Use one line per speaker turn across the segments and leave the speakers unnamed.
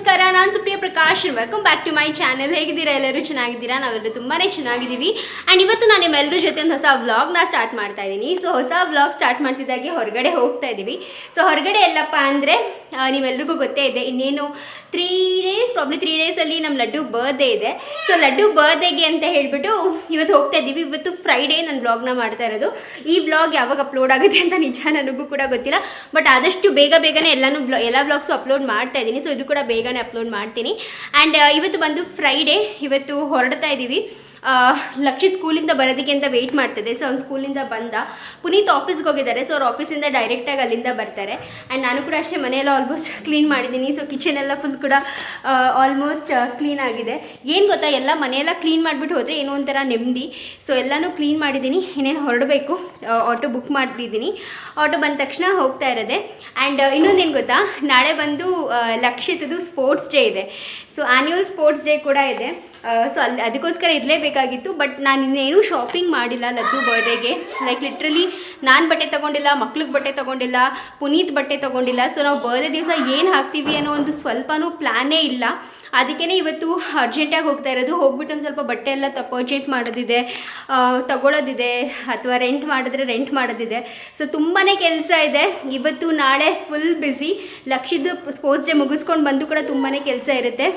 ನಮಸ್ಕಾರ, ನಾನು Supriya Prakash welcome back to my channel ಹೇಗಿದ್ದೀರಾ? ಎಲ್ಲರೂ ಚೆನ್ನಾಗಿದ್ದೀರಾ? ನಾವೆಲ್ಲರೂ ತುಂಬಾ ಚೆನ್ನಾಗಿದ್ದೀವಿ. ಆ್ಯಂಡ್ ಇವತ್ತು ನಾನು ನಿಮ್ಮೆಲ್ಲರ ಜೊತೆ ಒಂದು ಹೊಸ ವ್ಲಾಗ್ನ ಸ್ಟಾರ್ಟ್ ಮಾಡ್ತಾ ಇದ್ದೀನಿ. ಸೊ ಹೊಸ ವ್ಲಾಗ್ ಸ್ಟಾರ್ಟ್ ಮಾಡ್ತಿದ್ದಾಗೆ ಹೊರಗಡೆ ಹೋಗ್ತಾ ಇದ್ದೀವಿ. ಸೊ ಹೊರಗಡೆ ಎಲ್ಲಪ್ಪ ಅಂದರೆ ನೀವೆಲ್ರಿಗೂ ಗೊತ್ತೇ ಇದೆ, ಇನ್ನೇನು ತ್ರೀ ಡೇಸ್ ಪ್ರಾಬ್ಲಿ ತ್ರೀ ಡೇಸಲ್ಲಿ ನಮ್ಮ ಲಡ್ಡು ಬರ್ಡೇ ಇದೆ. ಸೊ ಲಡ್ಡು ಬರ್ಡೇಗೆ ಅಂತ ಹೇಳಿಬಿಟ್ಟು ಇವತ್ತು ಹೋಗ್ತಾ ಇದ್ದೀವಿ. ಇವತ್ತು ಫ್ರೈಡೇ ನಾನು ಬ್ಲಾಗ್ನ ಮಾಡ್ತಾ ಇರೋದು. ಈ ಬ್ಲಾಗ್ ಯಾವಾಗ ಅಪ್ಲೋಡ್ ಆಗುತ್ತೆ ಅಂತ ನಿಜ ನನಗೂ ಕೂಡ ಗೊತ್ತಿಲ್ಲ. ಬಟ್ ಆದಷ್ಟು ಬೇಗ ಬೇಗನೆ ಎಲ್ಲನೂ ಬ್ಲಾ ಎಲ್ಲ ಬ್ಲಾಗ್ಸು ಅಪ್ಲೋಡ್ ಮಾಡ್ತಾ ಇದ್ದೀನಿ. ಸೊ ಇದು ಕೂಡ ಬೇಗನೆ ಅಪ್ಲೋಡ್ ಮಾಡ್ತೀನಿ. ಆ್ಯಂಡ್ ಇವತ್ತು ಬಂದು ಫ್ರೈಡೇ ಇವತ್ತು ಹೊರಡ್ತಾ ಇದ್ದೀವಿ. ಲಕ್ಷಿತ್ ಸ್ಕೂಲಿಂದ ಬರೋದಕ್ಕೆ ಅಂತ ವೆಯ್ಟ್ ಮಾಡ್ತಿದ್ದೆ. ಸೊ ಅವ್ನು ಸ್ಕೂಲಿಂದ ಬಂದ. ಪುನೀತ್ ಆಫೀಸ್ಗೆ ಹೋಗಿದ್ದಾರೆ. ಸೊ ಅವ್ರ ಆಫೀಸಿಂದ ಡೈರೆಕ್ಟಾಗಿ ಅಲ್ಲಿಂದ ಬರ್ತಾರೆ. ಆ್ಯಂಡ್ ನಾನು ಕೂಡ ಅಷ್ಟೇ ಮನೆಯೆಲ್ಲ ಆಲ್ಮೋಸ್ಟ್ ಕ್ಲೀನ್ ಮಾಡಿದ್ದೀನಿ. ಸೊ ಕಿಚನ್ ಎಲ್ಲ ಫುಲ್ ಕೂಡ ಆಲ್ಮೋಸ್ಟ್ ಕ್ಲೀನ್ ಆಗಿದೆ. ಏನು ಗೊತ್ತಾ? ಎಲ್ಲ ಮನೆಯೆಲ್ಲ ಕ್ಲೀನ್ ಮಾಡಿಬಿಟ್ಟು ಹೋದರೆ ಏನೋ ಒಂಥರ ನೆಮ್ಮದಿ. ಸೊ ಎಲ್ಲನೂ ಕ್ಲೀನ್ ಮಾಡಿದ್ದೀನಿ. ಇನ್ನೇನು ಹೊರಡಬೇಕು? ಆಟೋ ಬುಕ್ ಮಾಡಿದ್ದೀನಿ ಆಟೋ ಬಂದ ತಕ್ಷಣ ಹೋಗ್ತಾ ಇರೋದೆ. ಆ್ಯಂಡ್ ಇನ್ನೊಂದೇನು ಗೊತ್ತಾ? ನಾಳೆ ಬಂದು ಲಕ್ಷಿತದು ಸ್ಪೋರ್ಟ್ಸ್ ಡೇ ಇದೆ. ಸೊ ಆ್ಯನ್ಯುವಲ್ ಸ್ಪೋರ್ಟ್ಸ್ ಡೇ ಕೂಡ ಇದೆ. ಸೊ ಅಲ್ಲಿ ಅದಕ್ಕೋಸ್ಕರ ಇರಲೇಬೇಕಾಗಿತ್ತು ಬಟ್ ನಾನು ಇನ್ನೇನು ಶಾಪಿಂಗ್ ಮಾಡಿಲ್ಲ ಲದ್ದು ಬರ್ಡೇಗೆ ಲೈಕ್ ಲಿಟ್ರಲಿ ನಾನು ಬಟ್ಟೆ ತೊಗೊಂಡಿಲ್ಲ, ಮಕ್ಳಿಗೆ ಬಟ್ಟೆ ತೊಗೊಂಡಿಲ್ಲ, ಪುನೀತ್ ಬಟ್ಟೆ ತೊಗೊಂಡಿಲ್ಲ. ಸೊ ನಾವು ಬರ್ಡೇ ದಿವಸ ಏನು ಹಾಕ್ತೀವಿ ಅನ್ನೋ ಒಂದು ಸ್ವಲ್ಪನೂ ಪ್ಲ್ಯಾನೇ ಇಲ್ಲ. ಅದಕ್ಕೇ ಇವತ್ತು ಅರ್ಜೆಂಟಾಗಿ ಹೋಗ್ತಾ ಇರೋದು. ಹೋಗ್ಬಿಟ್ಟು ಒಂದು ಸ್ವಲ್ಪ ಬಟ್ಟೆ ಎಲ್ಲ ತ ಪರ್ಚೇಸ್ ಮಾಡೋದಿದೆ. ತಗೊಳ್ಳೋದಿದೆ ಅಥವಾ ರೆಂಟ್ ಮಾಡಿದ್ರೆ ರೆಂಟ್ ಮಾಡೋದಿದೆ. ಸೊ ತುಂಬಾ ಕೆಲಸ ಇದೆ. ಇವತ್ತು ನಾಳೆ ಫುಲ್ ಬ್ಯುಸಿ ಲಕ್ಷದ ಸ್ಪೋರ್ಟ್ಸ್ ಡೇ ಮುಗಿಸ್ಕೊಂಡು ಬಂದು ಕೂಡ ತುಂಬಾ ಕೆಲಸ ಇರುತ್ತೆ.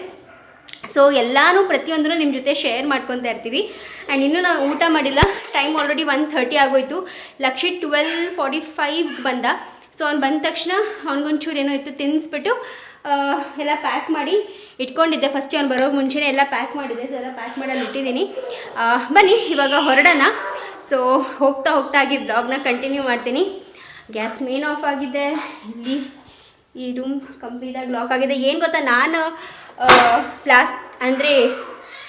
ಸೊ ಎಲ್ಲನೂ ಪ್ರತಿಯೊಂದನ್ನು ನಿಮ್ಮ ಜೊತೆ ಶೇರ್ ಮಾಡ್ಕೊತಾ ಇರ್ತೀವಿ. ಆ್ಯಂಡ್ ಇನ್ನೂ ನಾವು ಊಟ ಮಾಡಿಲ್ಲ. ಟೈಮ್ ಆಲ್ರೆಡಿ ಒನ್ ಥರ್ಟಿ ಆಗೋಯ್ತು. ಲಕ್ಷಿತ್ ಟ್ವೆಲ್ ಫಾರ್ಟಿ ಫೈವ್ ಬಂದ. ಸೊ ಅವ್ನು ಬಂದ ತಕ್ಷಣ ಅವ್ನಿಗೊಂಚೂರು ಏನೋ ಇತ್ತು ತಿನ್ನಿಸ್ಬಿಟ್ಟು ಎಲ್ಲ ಪ್ಯಾಕ್ ಮಾಡಿ ಇಟ್ಕೊಂಡಿದ್ದೆ. ಫಸ್ಟ್ ಅವ್ನು ಬರೋ ಮುಂಚೆನೇ ಎಲ್ಲ ಪ್ಯಾಕ್ ಮಾಡಿದ್ದೆ. ಸೊ ಎಲ್ಲ ಪ್ಯಾಕ್ ಮಾಡಲ್ಲಿ ಇಟ್ಟಿದ್ದೀನಿ. ಬನ್ನಿ, ಇವಾಗ ಹೊರಡೋಣ. ಸೊ ಹೋಗ್ತಾ ಹೋಗ್ತಾ ಆಗಿ ಬ್ಲಾಗ್ನ ಕಂಟಿನ್ಯೂ ಮಾಡ್ತೀನಿ. ಗ್ಯಾಸ್ ಮೇನ್ ಆಫ್ ಆಗಿದೆ. ಇಲ್ಲಿ ಈ ರೂಮ್ ಕಂಪ್ಲೀಟಾಗಿ ಲಾಕ್ ಆಗಿದೆ. ಏನು ಗೊತ್ತಾ, ನಾನು ಪ್ಲಾಸ್ ಅಂದರೆ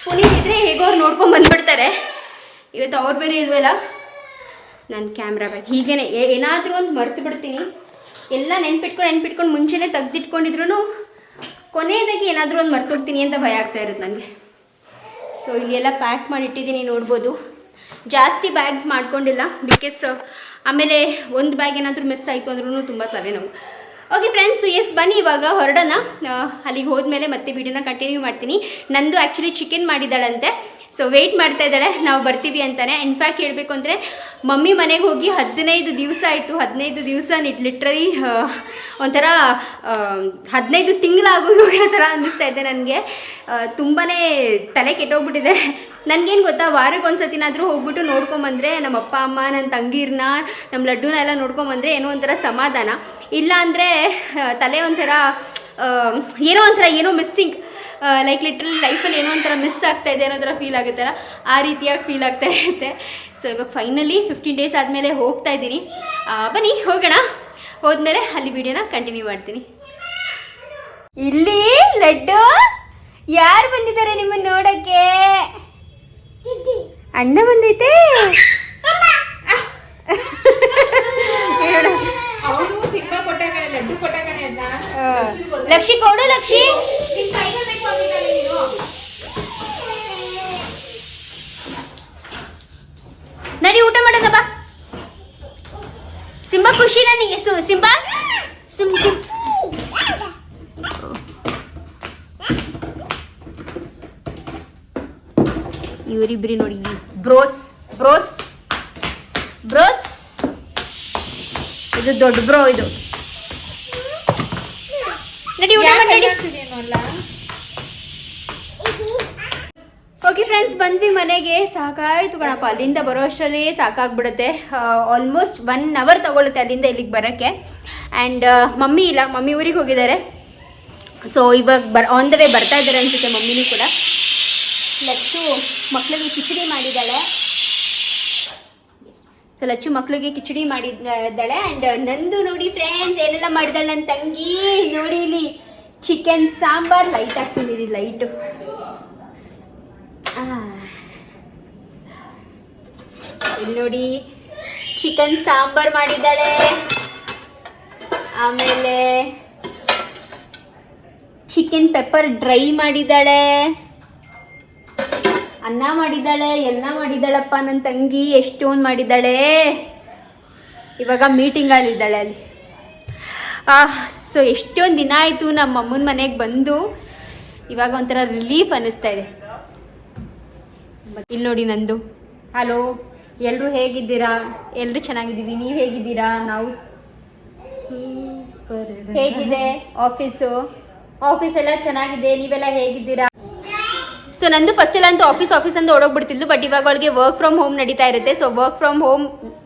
ಪುನೀತ್ ಇದ್ದರೆ ಹೇಗೋ ಅವ್ರು ನೋಡ್ಕೊಂಡು ಬಂದ್ಬಿಡ್ತಾರೆ. ಇವತ್ತು ಅವ್ರು ಬೇರೆ ಇಲ್ವಲ್ಲ? ನನ್ನ ಕ್ಯಾಮ್ರಾ ಬ್ಯಾಗ್ ಹೀಗೇನೆ ಏನಾದರೂ ಒಂದು ಮರ್ತು ಬಿಡ್ತೀನಿ. ಎಲ್ಲ ನೆನ್ಪಿಟ್ಕೊಂಡು ನೆನ್ಪಿಟ್ಕೊಂಡು ಮುಂಚೆನೇ ತೆಗ್ದಿಟ್ಕೊಂಡಿದ್ರು ಕೊನೆಯದಾಗಿ ಏನಾದರೂ ಒಂದು ಮರ್ತೋಗ್ತೀನಿ ಅಂತ ಭಯ ಆಗ್ತಾ ಇರುತ್ತೆ ನನಗೆ ಸೊ ಇಲ್ಲೆಲ್ಲ ಪ್ಯಾಕ್ ಮಾಡಿಟ್ಟಿದ್ದೀನಿ ನೋಡ್ಬೋದು. ಜಾಸ್ತಿ ಬ್ಯಾಗ್ಸ್ ಮಾಡ್ಕೊಂಡಿಲ್ಲ ಬಿಕಾಸ್ ಆಮೇಲೆ ಒಂದು ಬ್ಯಾಗ್ ಏನಾದರೂ ಮಿಸ್ ಆಯಿತು ಅಂದ್ರೂ ತುಂಬ ತಲೆನೋವು. ಓಕೆ ಫ್ರೆಂಡ್ಸ್ ಎಸ್ ಬನ್ನಿ ಇವಾಗ ಹೊರಡೋಣ. ಅಲ್ಲಿಗೆ ಹೋದ್ಮೇಲೆ ಮತ್ತೆ ವಿಡಿಯೋನ ಕಂಟಿನ್ಯೂ ಮಾಡ್ತೀನಿ. ನಂದು ಆ್ಯಕ್ಚುಲಿ ಚಿಕನ್ ಮಾಡಿದ್ದಾಳಂತೆ. ಸೊ ವೆಯ್ಟ್ ಮಾಡ್ತಾ ಇದ್ದಾಳೆ. ನಾವು ಬರ್ತೀವಿ ಅಂತಾನೆ. ಇನ್ಫ್ಯಾಕ್ಟ್ ಹೇಳಬೇಕು ಅಂದರೆ, ಮಮ್ಮಿ ಮನೆಗೆ ಹೋಗಿ ಹದಿನೈದು ದಿವಸ ಆಯಿತು. ಹದಿನೈದು ದಿವಸ ನಿಟ್ ಲಿಟ್ರಲಿ ಒಂಥರ ಹದಿನೈದು ತಿಂಗಳಾಗೋ ಹೋಗಿರೋ ಥರ ಅನ್ನಿಸ್ತಾ ಇದೆ ನನಗೆ. ತುಂಬಾ ತಲೆ ಕೆಟ್ಟೋಗ್ಬಿಟ್ಟಿದೆ. ನನಗೇನು ಗೊತ್ತಾ? ವಾರಕ್ಕೆ ಒಂದು ಸತಿನಾದರೂ ಹೋಗ್ಬಿಟ್ಟು ನೋಡ್ಕೊಂಬಂದರೆ, ನಮ್ಮ ಅಪ್ಪ, ಅಮ್ಮ ನನ್ನ ತಂಗೀರನ್ನ ನಮ್ಮ ಲಡ್ಡುನ ಎಲ್ಲ ನೋಡ್ಕೊಂಬಂದರೆ ಏನೋ ಒಂಥರ ಸಮಾಧಾನ. ಇಲ್ಲ ಅಂದರೆ ತಲೆ ಒಂಥರ ಏನೋ ಒಂಥರ ಏನೋ ಮಿಸ್ಸಿಂಗ್ ಲೈಕ್ ಲಿಟ್ರಲಿ ಲೈಫಲ್ಲಿ ಏನೋ ಒಂಥರ ಮಿಸ್ ಆಗ್ತಾ ಇದೆ ಅನ್ನೋ ಥರ ಫೀಲ್ ಆಗುತ್ತಲ್ಲ ಆ ರೀತಿಯಾಗಿ ಫೀಲ್ ಆಗ್ತಾ ಇರುತ್ತೆ. ಸೊ ಇವಾಗ ಫೈನಲಿ ಫಿಫ್ಟೀನ್ ಡೇಸ್ ಆದಮೇಲೆ ಹೋಗ್ತಾ ಇದ್ದೀನಿ. ಬನ್ನಿ ಹೋಗೋಣ. ಹೋದ್ಮೇಲೆ ಅಲ್ಲಿ ವಿಡಿಯೋನ ಕಂಟಿನ್ಯೂ ಮಾಡ್ತೀನಿ. ಇಲ್ಲಿ ಲಡ್ಡು! ಯಾರು ಬಂದಿದ್ದಾರೆ ನಿಮ್ಮನ್ನ ನೋಡಕ್ಕೆ? ಅಣ್ಣ ಬಂದೈತೆ.
ಲಡ್ಡು ಕೊಟ್ಟಾಗ
ಆ, ಲಕ್ಷಿ ಕೊಡು ಲಕ್ಷಿ. ನಡಿ ಊಟ ಮಾಡೋದ ಬಾ. ಸಿಂಬಾ ಖುಷಿ ನನಗೆ. ಸಿಂಬಾ. ಸಿಂ ಸಿಂ. ಇವರಿಬ್ರಿ ನೋಡಿ ಬ್ರೋಸ್ ಬ್ರೋಸ್. ಬ್ರೋಸ್. ಇದು ದೊಡ್ಡ ಬ್ರೋ ಇದು. ನಡಿ, ಊಟ ಓಕೆ ಫ್ರೆಂಡ್ಸ್ ಬಂದ್ವಿ ಮನೆಗೆ. ಸಾಕಾಯ್ತು ಕಣಪ್ಪ. ಅಲ್ಲಿಂದ ಬರೋ ಅಷ್ಟರಲ್ಲಿ ಸಾಕಾಗ್ಬಿಡುತ್ತೆ. ಆಲ್ಮೋಸ್ಟ್ ಒನ್ ಅವರ್ ತಗೊಳುತ್ತೆ ಅಲ್ಲಿಂದ ಇಲ್ಲಿಗೆ ಬರೋಕ್ಕೆ. ಆ್ಯಂಡ್ ಮಮ್ಮಿ ಇಲ್ಲ. ಮಮ್ಮಿ ಊರಿಗೆ ಹೋಗಿದ್ದಾರೆ. ಸೊ ಇವಾಗ ಬರ್ ಆನ್ ದ ವೇ ಬರ್ತಾ ಇದ್ದಾರೆ ಅನಿಸುತ್ತೆ ಮಮ್ಮಿನೂ ಕೂಡ. ನೆಕ್ಸ್ಟು ಮಕ್ಕಳಿಗೆ ಕಿಚಡಿ ಮಾಡಿದ್ದಾಳೆ. ಸೊ ಲಚ್ಚು ಮಕ್ಳಿಗೆ ಕಿಚಡಿ ಮಾಡಿದ್ದಾಳೆ ಅಂಡ್ ನಂದು ನೋಡಿ ಫ್ರೆಂಡ್ಸ್ ಏನೆಲ್ಲ ಮಾಡಿದಾಳೆ ನನ್ನ ತಂಗಿ. ನೋಡಿ ಇಲ್ಲಿ ಚಿಕನ್ ಸಾಂಬಾರ್ ಲೈಟ್ ಹಾಕ್ತೀನಿ ಲೈಟು ನೋಡಿ ಚಿಕನ್ ಸಾಂಬಾರ್ ಮಾಡಿದ್ದಾಳೆ. ಆಮೇಲೆ ಚಿಕನ್ ಪೆಪ್ಪರ್ ಡ್ರೈ ಮಾಡಿದ್ದಾಳೆ. ಅನ್ನ ಮಾಡಿದ್ದಾಳೆ ಎಲ್ಲ ಮಾಡಿದ್ದಾಳಪ್ಪ ನನ್ನ ತಂಗಿ ಎಷ್ಟೊಂದು ಮಾಡಿದ್ದಾಳೆ. ಇವಾಗ ಮೀಟಿಂಗಲ್ಲಿದ್ದಾಳೆ ಅಲ್ಲಿ ಸೊ ಎಷ್ಟೊಂದು ದಿನ ಆಯಿತು ನಮ್ಮ ಅಮ್ಮನ ಮನೆಗೆ ಬಂದು.
ಇವಾಗ ಒಂಥರ ರಿಲೀಫ್ ಅನ್ನಿಸ್ತಾ ಇದೆ. ಇಲ್ಲಿ ನೋಡಿ ನಂದು.
ಹಲೋ ಎಲ್ಲರೂ ಹೇಗಿದ್ದೀರಾ?
ಎಲ್ಲರೂ ಚೆನ್ನಾಗಿದ್ದೀವಿ ನೀವು ಹೇಗಿದ್ದೀರಾ?
ನಾವು
ಹೇಗಿದೆ ಆಫೀಸು
ಆಫೀಸ್ ಎಲ್ಲ ಚೆನ್ನಾಗಿದೆ ನೀವೆಲ್ಲ ಹೇಗಿದ್ದೀರಾ?
ಸೊ ನಂದು ಫಸ್ಟ್ ಎಲ್ಲ ಅಂತೂ ಆಫೀಸ್ ಆಫೀಸ್ ಅಂತ ಓಡೋಗ್ಬಿಡ್ತಿದ್ಲು ಬಟ್ ಇವಾಗ ಅವಳಿಗೆ ವರ್ಕ್ ಫ್ರಮ್ ಹೋಮ್ ನಡೀತಾ ಇರುತ್ತೆ. ಸೊ ವರ್ಕ್ ಫ್ರಮ್ ಹೋಮ್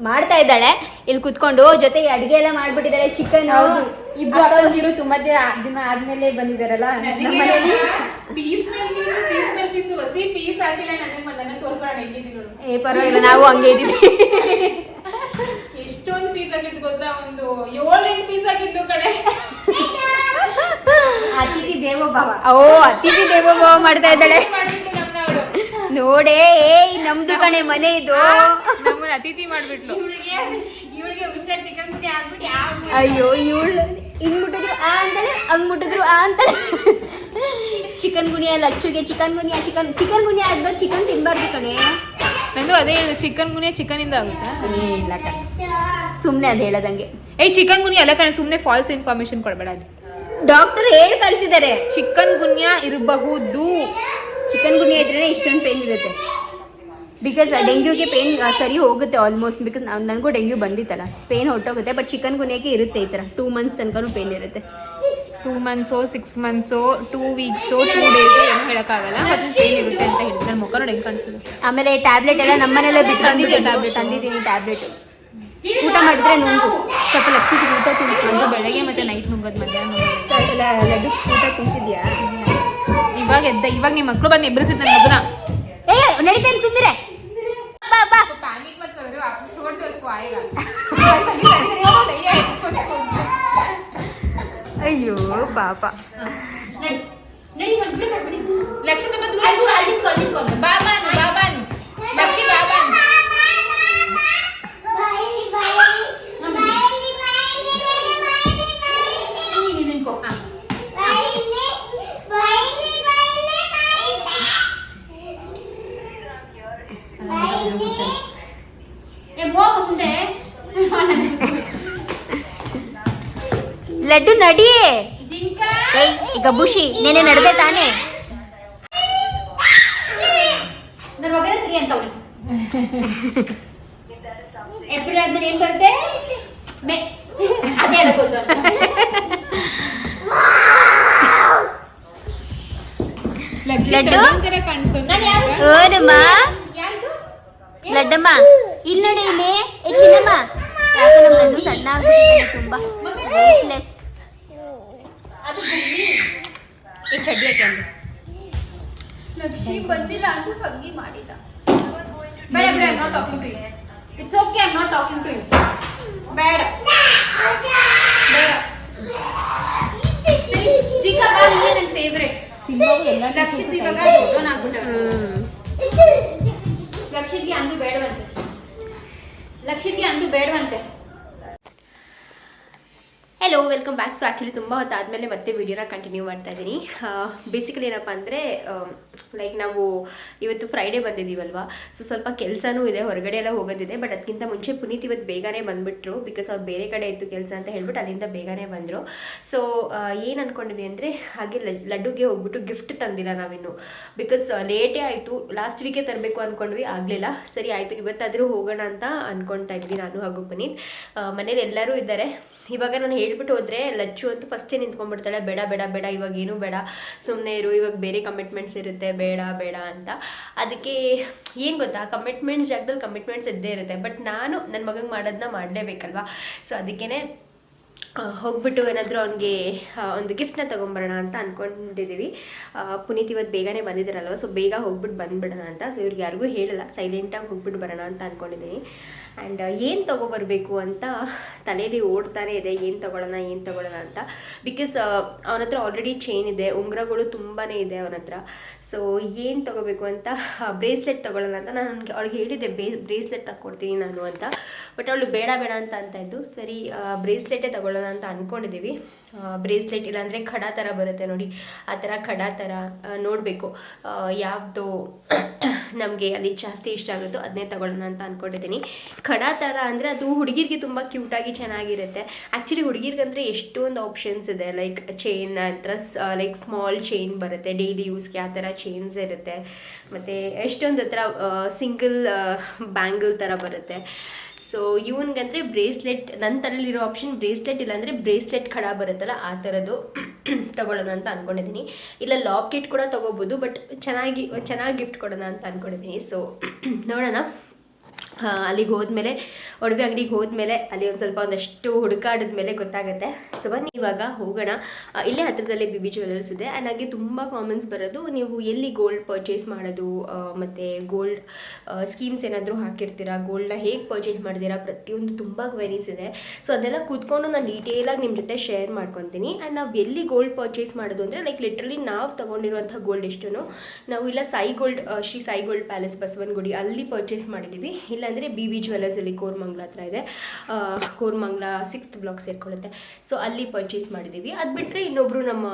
ಮಾಡ್ತಾ ಇದ್ದಾಳೆ. ಇಲ್ಲಿ ಕುತ್ಕೊಂಡು ಜೊತೆ ಅಡುಗೆ ಎಲ್ಲ ಮಾಡ್ಬಿಟ್ಟಿದ್ದಾರೆ ಚಿಕನ್
ಹೌದು. ಇಬ್ರು ಅಕ್ಕಂದಿರು ತುಂಬಾ ದಿನ ದಿನ ಆದ್ಮೇಲೆ ಬಂದಿದ್ದಾರಲ್ಲ? ನಮ್ಮ ಮನೇಲಿ
ಪೀಸ್ ಮೇಲೆ ಪೀಸ್ ಪೀಸ್ ಮೇಲೆ ಪೀಸ್ ಹಸಿ ಪೀಸ್ ಹಾಕಿಲ್ಲ ನನಗೆ ನನ್ನ ತೋರ್ಸ್ಬೇಡ ಹೆಂಗಿದ್ದೀನಿ ನೋಡು.
ಏ ಪರವಾಗಿಲ್ಲ ನಾವು ಹಂಗೆ ಇದೀವಿ
ಎಷ್ಟೊಂದು ಪೀಸ್ ಆಗಿದ್ದು ಗೊತ್ತಾ? ಒಂದು ಏಳೆಂಟು ಪೀಸ್ ಆಗಿದ್ದು ಕಡೆ
ಅತಿಥಿ ದೇವೋಭವ.
ಓ ಅತಿಥಿ ದೇವೋಭವ ಮಾಡ್ತಾ ಇದ್ದಾಳೆ. ನೋಡೆ ಏಯ್ ನಮ್ದು ಕಣೆ ಮನೆ ಇದು.
ನಮ್ಮನ್ನ ಅತಿಥಿ ಮಾಡ್ಬಿಟ್ಲು.
ಇವಳಿಗೆ ಇವಳಿಗೆ ಹುಷಾರ್ ಚಿಕನ್
ಅಯ್ಯೋ ಇವಳು ಹಿಂಗ್ ಮುಟ್ಟಿದ್ರು ಆ ಅಂತಾನೆ ಹಂಗ್ ಮುಟ್ಟಿದ್ರು ಆ ಅಂತಾನೆ ಚಿಕನ್ ಗುನಿಯಾ ಲಚ್ಚುಗೆ chikungunya chicken chikungunya ಆದ್ಮೇಲೆ ಚಿಕನ್ ತಿನ್ಬಾರ್ದು ಕಣೆ.
ನಂದು ಅದೇ ಹೇಳಿದೆ ಚಿಕನ್ ಗುನಿಯ ಚಿಕನ್ ಇಂದ ಆಗುತ್ತಾ
ಇಲ್ಲ ಸುಮ್ಮನೆ ಅದು ಹೇಳದಂಗೆ.
ಏಯ್ ಚಿಕನ್ ಗುನಿಯ ಅಲ್ಲ ಕಣ ಸುಮ್ಮನೆ ಫಾಲ್ಸ್ ಇನ್ಫಾರ್ಮೇಶನ್ ಕೊಡಬೇಡ ಅಲ್ಲಿ
ಡಾಕ್ಟರ್ ಹೇಳಿ ಕಳಿಸಿದ್ದಾರೆ?
ಚಿಕನ್ ಗುನ್ಯಾ ಇರಬಹುದು.
ಚಿಕನ್ ಗುನ್ಯ ಇದ್ರೆ ಇಷ್ಟೊಂದು ಪೇನ್ ಇರುತ್ತೆ. ಬಿಕಾಸ್ ಡೆಂಗ್ಯೂಗೆ ಪೇನ್ ಸರಿ ಹೋಗುತ್ತೆ ಆಲ್ಮೋಸ್ಟ್ ಬಿಕಾಸ್ ನನಗೂ ಡೆಂಗ್ಯೂ ಬಂದಿತ್ತಲ್ಲ. ಪೇನ್ ಹೊಟ್ಟೋಗುತ್ತೆ ಬಟ್ ಚಿಕನ್ ಗುನಿಯಾಗೆ ಇರುತ್ತೆ ಈ ಥರ. ಟೂ ಮಂತ್ಸ್ ತನಕನೂ ಪೇನ್ ಇರುತ್ತೆ.
ಟೂ ಮಂತ್ಸೋ ಸಿಕ್ಸ್ ಮಂತ್ಸೋ ಟೂ ವೀಕ್ಸು ಟೂ ಡೇಸೋ ಏನು ಹೇಳೋಕ್ಕಾಗಲ್ಲ. ಅದು ಏನಿರುತ್ತೆ ಅಂತ ಹೇಳಿ ನನ್ನ ಮುಖ ನೋಡಿ ಹೆಂಗೆ ಕಾಣಿಸುತ್ತೆ.
ಆಮೇಲೆ ಟ್ಯಾಬ್ಲೆಟ್ ಎಲ್ಲ ನಮ್ಮನೆಲ್ಲೇ ಬಿಟ್ಟು
ತಂದಿದ್ದೀನಿ
ಟ್ಯಾಬ್ಲೆಟ್ ತಂದಿದ್ದೀನಿ ಟ್ಯಾಬ್ಲೆಟ್ ಊಟ ಮಾಡಿದ್ರೆ ನುಂಗು. ಸ್ವಲ್ಪ ಲಕ್ಷಕ್ಕೆ ಊಟ
ತಿನ್ಕೊಂಡು ಬೆಳಗ್ಗೆ ಮತ್ತು ನೈಟ್ ನುಂಗೋದು ಮಧ್ಯಾಹ್ನ
ಎಲ್ಲ ಊಟ ತಿನ್ಸಿದ್ಯಾ?
ಇವಾಗ ಎದ್ದ ಇವಾಗ ನಿಮ್ಮ ಮಕ್ಕಳು ಬಂದು ಎಬ್ಬರಿಸಿದ್ ನನ್ನ ಮಗನ.
ಏ ನಡೀತೇನೆ ಸುಮ್ಮನೆ
ಪ್ಯಾನಿಕ್ ಮತ್ತೆ ಕರೋರು ಆಪ್ छोड़ इसको आएगा
ಅಯ್ಯೋ ಪಾಪ
ನಡಿ ಬಂದ್ಬಿಡಿ ಬಂದ್ಬಿಡಿ
ಲಕ್ಷ್ಯ ಸ್ವಲ್ಪ
ಲಡ್ಡು ನಡಿ ಈಗ ಬುಷಿ ನೆನೆ ನಡೆದೆ ತಾನೆ?
ನನ್ನ ಅಂತ ಅವಳು ಏಪ್ರಿಲ್ ಆದ್ಮೇಲೆ ಏನ್ ಬರುತ್ತೆ? ಮೇ. ಅದೇ ಹೇಳ್ಬೋದು
ಲಡ್ಡು?
ನಾನು ಯಾರು?
ಓನಮ್ಮ? ಲಡ್ಡಮ್ಮ? ಇಲ್ಲ? ಇಲ್ಲಿ ಚಿನ್ನಮ್ಮ? ಲಡ್ಡು ಸಣ್ಣ ತುಂಬಾ. ವೆಯ್ಟ್ಲೆಸ್
ಅದು ಬುಗ್ಗಿ.
ಈ ಚಡ್ಡಿ ಯಾಕೆ ಅಂದೆ
ಲಕ್ಷ್ಮಿ ಬಂದಿಲ್ಲ ಅಂತ ಹಂಗಿ ಮಾಡಿಲ್ಲ ಬೇಡ ಬೇಡ I'm not talking to you it's okay I'm not talking to you ಬೇಡ ಬೇಡ ಸರಿ, ಜಿಂಕ ಬಾ ನೀನೇ ನನ್ನ ಫೇವ್ರೆಟ್ ಲಕ್ಷಿತ್ ಇವಾಗ ದೊಡ್ಡವನಾಗ್ಬಿಟ್ಟ
ಹ್ಮ್
ಲಕ್ಷಿತ್ಗೆ ಅಂದು ಬೇಡವಂತೆ ಲಕ್ಷಿತ್ಗೆ ಅಂದು ಬೇಡವಂತೆ
hello welcome back so actually ತುಂಬ ಹೊತ್ತಾದಮೇಲೆ ಮತ್ತೆ ವಿಡಿಯೋನ ಕಂಟಿನ್ಯೂ ಮಾಡ್ತಾ ಇದ್ದೀನಿ ಬೇಸಿಕಲಿ ಏನಪ್ಪ ಅಂದರೆ ಲೈಕ್ ನಾವು ಇವತ್ತು ಫ್ರೈಡೇ ಬಂದಿದ್ದೀವಲ್ವಾ ಸೊ ಸ್ವಲ್ಪ ಕೆಲಸನೂ ಇದೆ, ಹೊರಗಡೆ ಎಲ್ಲ ಹೋಗೋದಿದೆ ಬಟ್ ಅದಕ್ಕಿಂತ ಮುಂಚೆ ಪುನೀತ್ ಇವತ್ತು ಬೇಗನೆ ಬಂದುಬಿಟ್ರು ಬಿಕಾಸ್ ಅವ್ರು ಬೇರೆ ಕಡೆ ಇತ್ತು ಕೆಲಸ ಅಂತ ಹೇಳ್ಬಿಟ್ಟು ಅಲ್ಲಿಂದ ಬೇಗನೆ ಬಂದರು. ಸೊ ಏನು ಅಂದ್ಕೊಂಡಿದ್ವಿ ಅಂದರೆ, ಹಾಗೆ ಲಡ್ಡುಗೆ ಹೋಗ್ಬಿಟ್ಟು ಗಿಫ್ಟ್ ತಂದಿಲ್ಲ ನಾವಿನ್ನು. ಬಿಕಾಸ್ ಲೇಟೇ ಆಯಿತು ಲಾಸ್ಟ್ ವೀಕೆ ತರಬೇಕು ಅಂದ್ಕೊಂಡ್ವಿ ಆಗಲಿಲ್ಲ. ಸರಿ, ಆಯಿತು, ಇವತ್ತಾದರೂ ಹೋಗೋಣ ಅಂತ ಅಂದ್ಕೊಳ್ತಾ ಇದ್ವಿ ನಾನು ಹಾಗೂ ಪುನೀತ್. ಮನೇಲಿ ಎಲ್ಲರೂ ಇದ್ದಾರೆ. ಇವಾಗ ನಾನು ಹೇಳ್ಬಿಟ್ಟು ಹೋದರೆ ಲಚ್ಚು ಅಂತೂ ಫಸ್ಟೇ ನಿಂತ್ಕೊಂಡ್ಬಿಡ್ತಾಳೆ, ಬೇಡ ಬೇಡ ಬೇಡ, ಇವಾಗ ಏನೂ ಬೇಡ ಸುಮ್ಮನೆ ಇರು, ಇವಾಗ ಬೇರೆ ಕಮಿಟ್ಮೆಂಟ್ಸ್ ಇರುತ್ತೆ, ಬೇಡ ಬೇಡ ಅಂತ. ಅದಕ್ಕೆ ಏನು ಗೊತ್ತಾ ಕಮಿಟ್ಮೆಂಟ್ಸ್ ಜಾಗದಲ್ಲಿ ಕಮಿಟ್ಮೆಂಟ್ಸ್ ಇದ್ದೇ ಇರುತ್ತೆ ಬಟ್ ನಾನು ನನ್ನ ಮಗಂಗೆ ಮಾಡೋದನ್ನ ಮಾಡಲೇಬೇಕಲ್ವಾ? ಸೊ ಅದಕ್ಕೇ ಹೋಗ್ಬಿಟ್ಟು ಏನಾದರೂ ಅವನಿಗೆ ಒಂದು ಗಿಫ್ಟ್ನ ತೊಗೊಂಬರೋಣ ಅಂತ ಅಂದ್ಕೊಂಡಿದ್ದೀವಿ ಪುನೀತ್ ಇವತ್ತು ಬೇಗನೆ ಬಂದಿದ್ದಾರಲ್ವ ಸೊ ಬೇಗ ಹೋಗ್ಬಿಟ್ಟು ಬಂದ್ಬಿಡೋಣ ಅಂತ. ಸೊ ಇವ್ರಿಗೆ ಯಾರಿಗೂ ಹೇಳಲ್ಲ ಸೈಲೆಂಟಾಗಿ ಹೋಗ್ಬಿಟ್ಟು ಬರೋಣ ಅಂತ ಅಂದ್ಕೊಂಡಿದ್ದೀನಿ ಆ್ಯಂಡ್ ಏನು ತೊಗೊಬರ್ಬೇಕು ಅಂತ ತಲೆಯಲ್ಲಿ ಓಡ್ತಾನೆ ಇದೆ, ಏನು ತೊಗೊಳ್ಳೋಣ ಏನು ತೊಗೊಳ್ಳೋಣ ಅಂತ. ಬಿಕಾಸ್ ಅವನ ಹತ್ರ ಆಲ್ರೆಡಿ ಚೈನ್ ಇದೆ, ಉಂಗುರಗಳು ತುಂಬಾ ಇದೆ ಅವನ ಹತ್ರ. ಸೊ ಏನು ತೊಗೋಬೇಕು ಅಂತ ಬ್ರೇಸ್ಲೆಟ್ ತೊಗೊಳ್ಳೋಣ ಅಂತ ನಾನು ನನಗೆ ಅವಳಿಗೆ ಹೇಳಿದ್ದೆ, ಬೇ ಬ್ರೇಸ್ಲೆಟ್ ತಗೊಡ್ತೀನಿ ನಾನು ಅಂತ. ಬಟ್ ಅವಳು ಬೇಡ ಬೇಡ ಅಂತ ಅಂತ ಇದ್ದು, ಸರಿ ಬ್ರೇಸ್ಲೆಟೇ ತೊಗೊಳ್ಳೋಣ ಅಂತ ಅಂದ್ಕೊಂಡಿದ್ದೀವಿ ಬ್ರೇಸ್ಲೆಟ್ ಇಲ್ಲಾಂದರೆ ಖಡಾ ಥರ ಬರುತ್ತೆ ನೋಡಿ. ಆ ಥರ ಖಡಾ ಥರ ನೋಡಬೇಕು. ಯಾವುದು ನಮಗೆ ಅಲ್ಲಿ ಜಾಸ್ತಿ ಇಷ್ಟ ಆಗುತ್ತೋ ಅದನ್ನೇ ತಗೊಳ್ಳೋಣ ಅಂತ ಅಂದ್ಕೊಂಡಿದ್ದೀನಿ ಖಡ ಥರ ಅಂದರೆ ಅದು ಹುಡುಗಿರಿಗೆ ತುಂಬ ಕ್ಯೂಟಾಗಿ ಚೆನ್ನಾಗಿರುತ್ತೆ. ಆ್ಯಕ್ಚುಲಿ ಹುಡುಗಿರ್ಗಂದ್ರೆ ಎಷ್ಟೊಂದು ಆಪ್ಷನ್ಸ್ ಇದೆ. ಲೈಕ್ ಚೈನ್ ಹತ್ರ ಲೈಕ್ ಸ್ಮಾಲ್ ಚೈನ್ ಬರುತ್ತೆ. ಡೈಲಿ ಯೂಸ್ಗೆ ಆ ಥರ ಚೈನ್ಸ್ ಇರುತ್ತೆ. ಮತ್ತು ಎಷ್ಟೊಂದು ಹತ್ರ ಸಿಂಗಲ್ ಬ್ಯಾಂಗಲ್ ಥರ ಬರುತ್ತೆ. ಸೊ ಇವನ್ಗಂದ್ರೆ ಬ್ರೇಸ್ಲೆಟ್ ನನ್ನ ತಲೆಯಲ್ಲಿರೋ ಆಪ್ಷನ್ ಬ್ರೇಸ್ಲೆಟ್ ಇಲ್ಲಾಂದರೆ ಬ್ರೇಸ್ಲೆಟ್ ಖಡಾ ಬರುತ್ತಲ್ಲ, ಆ ಥರದ್ದು ತಗೊಳ್ಳೋಣ ಅಂತ ಅಂದ್ಕೊಂಡಿದ್ದೀನಿ ಇಲ್ಲ ಲಾಕೆಟ್ ಕೂಡ ತೊಗೋಬೋದು, ಬಟ್ ಚೆನ್ನಾಗಿ ಚೆನ್ನಾಗಿ ಗಿಫ್ಟ್ ಕೊಡೋಣ ಅಂತ ಅಂದ್ಕೊಂಡಿದ್ದೀನಿ ಸೊ ನೋಡೋಣ. ಅಲ್ಲಿಗೆ ಹೋದ್ಮೇಲೆ, ಒಡವೆ ಅಂಗಡಿಗೆ ಹೋದ್ಮೇಲೆ ಅಲ್ಲಿ ಒಂದು ಸ್ವಲ್ಪ ಒಂದಷ್ಟು ಹುಡುಕಾಡಿದ ಮೇಲೆ ಗೊತ್ತಾಗುತ್ತೆ. ಸೊ ಬನ್ನಿ ಇವಾಗ ಹೋಗೋಣ. ಇಲ್ಲೇ ಹತ್ತಿರದಲ್ಲೇ ಬಿ ಬಿ ಜ್ಯುವೆಲರ್ಸ್ ಇದೆ. ಆ್ಯಂಡ್ ಹಾಗೆ ತುಂಬ ಕಾಮೆಂಟ್ಸ್ ಬರೋದು. ನೀವು ಎಲ್ಲಿ ಗೋಲ್ಡ್ ಪರ್ಚೇಸ್ ಮಾಡೋದು ಮತ್ತು ಗೋಲ್ಡ್ ಸ್ಕೀಮ್ಸ್ ಏನಾದರೂ ಹಾಕಿರ್ತೀರಾ ಗೋಲ್ಡ್ನ ಹೇಗೆ ಪರ್ಚೇಸ್ ಮಾಡ್ತೀರಾ, ಪ್ರತಿಯೊಂದು ತುಂಬ ಕ್ವೆರೀಸ್ ಇದೆ. ಸೊ ಅದೆಲ್ಲ ಕೂತ್ಕೊಂಡು ನಾನು ಡೀಟೇಲಾಗಿ ನಿಮ್ಮ ಜೊತೆ ಶೇರ್ ಮಾಡ್ಕೊತೀನಿ. ಆ್ಯಂಡ್ ನಾವು ಎಲ್ಲಿ ಗೋಲ್ಡ್ ಪರ್ಚೇಸ್ ಮಾಡೋದು ಅಂದರೆ ಲೈಕ್ ಲಿಟ್ರಲಿ ನಾವು ತೊಗೊಂಡಿರುವಂಥ ಗೋಲ್ಡ್ ಎಷ್ಟು ನಾವು ಇಲ್ಲ Sai gold Shri Sai gold palace Basavanagudi ಅಲ್ಲಿ ಪರ್ಚೇಸ್ ಮಾಡಿದ್ದೀವಿ ಇಲ್ಲಾಂದರೆ ಬಿ ವಿ ಜ್ಯುವೆಲರ್ಸಲ್ಲಿ ಕೋರ್ಮಂಗ್ಲ ಹತ್ರ ಇದೆ. ಕೋರ್ಮಂಗ್ಲ ಸಿಕ್ಸ್ತ್ ಬ್ಲಾಕ್ ಸೇರ್ಕೊಳ್ಳುತ್ತೆ. ಸೊ ಅಲ್ಲಿ ಪರ್ಚೇಸ್ ಮಾಡಿದ್ದೀವಿ ಅದು ಬಿಟ್ಟರೆ ಇನ್ನೊಬ್ಬರು ನಮ್ಮ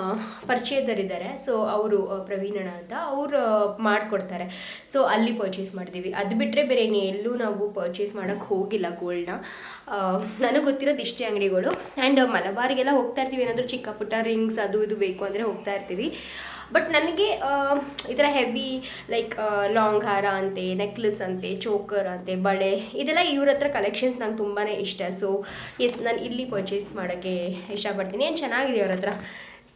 ಪರಿಚಯದರಿದ್ದಾರೆ. ಸೊ ಅವರು ಪ್ರವೀಣಣ್ಣ ಅಂತ ಅವರು ಮಾಡಿಕೊಡ್ತಾರೆ. ಸೊ ಅಲ್ಲಿ ಪರ್ಚೇಸ್ ಮಾಡಿದ್ದೀವಿ ಅದು ಬಿಟ್ಟರೆ ಬೇರೆ ಇನ್ನು ಎಲ್ಲೂ ನಾವು ಪರ್ಚೇಸ್ ಮಾಡೋಕ್ಕೆ ಹೋಗಿಲ್ಲ ಗೋಲ್ಡ್ನ ನನಗೆ ಗೊತ್ತಿರೋದು ಇಷ್ಟೇ ಅಂಗಡಿಗಳು. ಆ್ಯಂಡ್ ಮಲಬಾರಿಗೆಲ್ಲ ಹೋಗ್ತಾ ಇರ್ತೀವಿ. ಏನಾದರೂ ಚಿಕ್ಕ ಪುಟ್ಟ ರಿಂಗ್ಸ್ ಅದು ಇದು ಬೇಕು ಅಂದರೆ ಹೋಗ್ತಾ ಇರ್ತೀವಿ. ಬಟ್ ನನಗೆ ಈ ಥರ ಹೆವಿ ಲೈಕ್ ಲಾಂಗ್ ಹಾರ ಅಂತೆ ನೆಕ್ಲೆಸ್ ಅಂತೆ ಚೋಕರ್ ಅಂತೆ, ಬಳೆ, ಇದೆಲ್ಲ ಇವ್ರ ಹತ್ರ ಕಲೆಕ್ಷನ್ಸ್ ನಂಗೆ ತುಂಬಾ ಇಷ್ಟ. ಸೊ ಎಸ್ ನಾನು ಇಲ್ಲಿ ಪರ್ಚೇಸ್ ಮಾಡೋಕ್ಕೆ ಇಷ್ಟಪಡ್ತೀನಿ. ಏನು ಚೆನ್ನಾಗಿದೆ ಅವ್ರ ಹತ್ರ?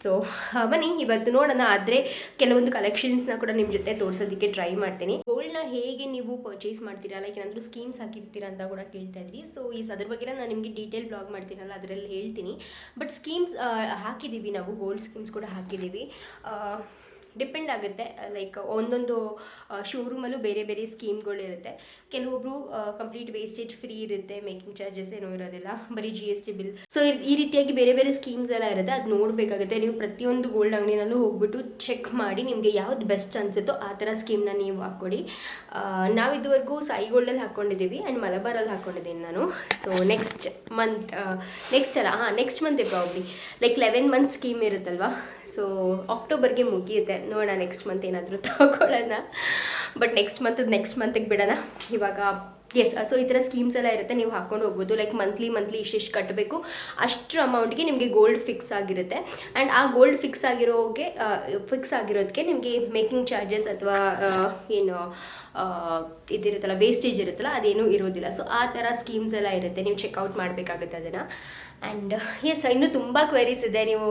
ಸೊ ಬನ್ನಿ, ಇವತ್ತು ನೋಡೋಣ, ಆದರೆ ಕೆಲವೊಂದು ಕಲೆಕ್ಷನ್ಸ್ನ ಕೂಡ ನಿಮ್ಮ ಜೊತೆ ತೋರಿಸೋದಕ್ಕೆ ಟ್ರೈ ಮಾಡ್ತೀನಿ. ಗೋಲ್ಡ್ನ ಹೇಗೆ ನೀವು ಪರ್ಚೇಸ್ ಮಾಡ್ತೀರಾ? ಲೈಕ್ ಏನಾದರೂ ಸ್ಕೀಮ್ಸ್ ಹಾಕಿರ್ತೀರಾ ಅಂತ ಕೂಡ ಕೇಳ್ತಾ ಇದ್ರಿ. ಸೊ ಈ ಅದ್ರ ಬಗ್ಗೆ ನಾನು ನಿಮಗೆ ಡೀಟೇಲ್ ಬ್ಲಾಗ್ ಮಾಡ್ತೀನಲ್ಲ, ಅದರಲ್ಲಿ ಹೇಳ್ತೀನಿ. ಬಟ್ ಸ್ಕೀಮ್ಸ್ ಹಾಕಿದ್ದೀವಿ ನಾವು ಗೋಲ್ಡ್ ಸ್ಕೀಮ್ಸ್ ಕೂಡ ಹಾಕಿದ್ದೀವಿ ಡಿಪೆಂಡ್ ಆಗುತ್ತೆ ಲೈಕ್ ಒಂದೊಂದು ಶೋರೂಮಲ್ಲೂ ಬೇರೆ ಬೇರೆ ಸ್ಕೀಮ್ಗಳಿರುತ್ತೆ ಕೆಲವೊಬ್ರು ಕಂಪ್ಲೀಟ್ ವೇಸ್ಟೇಜ್ ಫ್ರೀ ಇರುತ್ತೆ ಮೇಕಿಂಗ್ ಚಾರ್ಜಸ್ ಏನೂ ಇರೋದಿಲ್ಲ, ಬರೀ G S T bill so ಈ ರೀತಿಯಾಗಿ ಬೇರೆ ಬೇರೆ ಸ್ಕೀಮ್ಸ್ ಎಲ್ಲ ಇರುತ್ತೆ ಅದು ನೋಡಬೇಕಾಗುತ್ತೆ. ನೀವು ಪ್ರತಿಯೊಂದು ಗೋಲ್ಡ್ ಅಂಗಡಿನಲ್ಲೂ ಹೋಗ್ಬಿಟ್ಟು ಚೆಕ್ ಮಾಡಿ, ನಿಮಗೆ ಯಾವ್ದು ಬೆಸ್ಟ್ ಅನಿಸುತ್ತೋ ಆ ಥರ ಸ್ಕೀಮ್ನ ನೀವು ಹಾಕ್ಕೊಡಿ. ನಾವು ಇದುವರೆಗೂ ಸಾಯಿ ಗೋಲ್ಡಲ್ಲಿ ಹಾಕ್ಕೊಂಡಿದ್ದೀವಿ ಆ್ಯಂಡ್ ಮಲಬಾರಲ್ಲಿ ಹಾಕ್ಕೊಂಡಿದ್ದೀನಿ ನಾನು. ಸೊ ನೆಕ್ಸ್ಟ್ ಮಂತ್ ನೆಕ್ಸ್ಟ್ ಅಲ್ಲ, ಹಾಂ next month probably like eleven month scheme ಇರುತ್ತಲ್ವಾ? ಸೊ ಅಕ್ಟೋಬರ್ಗೆ ಮುಗಿಯುತ್ತೆ. ನೋಡೋಣ ನೆಕ್ಸ್ಟ್ ಮಂತ್ ಏನಾದರೂ ತಗೊಳ್ಳೋಣ. ಬಟ್ ನೆಕ್ಸ್ಟ್ ಮಂತ್ ನೆಕ್ಸ್ಟ್ ಮಂತಿಗೆ ಬಿಡೋಣ. ಇವಾಗ ಎಸ್ ಸೊ ಈ ಥರ ಸ್ಕೀಮ್ಸ್ ಎಲ್ಲ ಇರುತ್ತೆ. ನೀವು ಹಾಕ್ಕೊಂಡು ಹೋಗ್ಬೋದು. ಲೈಕ್ ಮಂತ್ಲಿ ಮಂತ್ಲಿ ಇಷ್ಟಿಷ್ಟು ಕಟ್ಟಬೇಕು ಅಷ್ಟು ಅಮೌಂಟ್ಗೆ ನಿಮಗೆ ಗೋಲ್ಡ್ ಫಿಕ್ಸ್ ಆಗಿರುತ್ತೆ. ಆ್ಯಂಡ್ ಆ ಗೋಲ್ಡ್ ಫಿಕ್ಸ್ ಆಗಿರೋಗೆ ಫಿಕ್ಸ್ ಆಗಿರೋದಕ್ಕೆ ನಿಮಗೆ ಮೇಕಿಂಗ್ ಚಾರ್ಜಸ್ ಅಥವಾ ಏನು ಇದಿರುತ್ತಲ್ಲ ವೇಸ್ಟೇಜ್ ಇರುತ್ತಲ್ಲ, ಅದೇನೂ ಇರೋದಿಲ್ಲ. ಸೊ ಆ ಥರ ಸ್ಕೀಮ್ಸ್ ಎಲ್ಲ ಇರುತ್ತೆ. ನೀವು ಚೆಕ್ಔಟ್ ಮಾಡಬೇಕಾಗುತ್ತೆ ಅದನ್ನು. ಆ್ಯಂಡ್ ಎಸ್ ಇನ್ನೂ ತುಂಬ ಕ್ವೆರೀಸ್ ಇದೆ. ನೀವು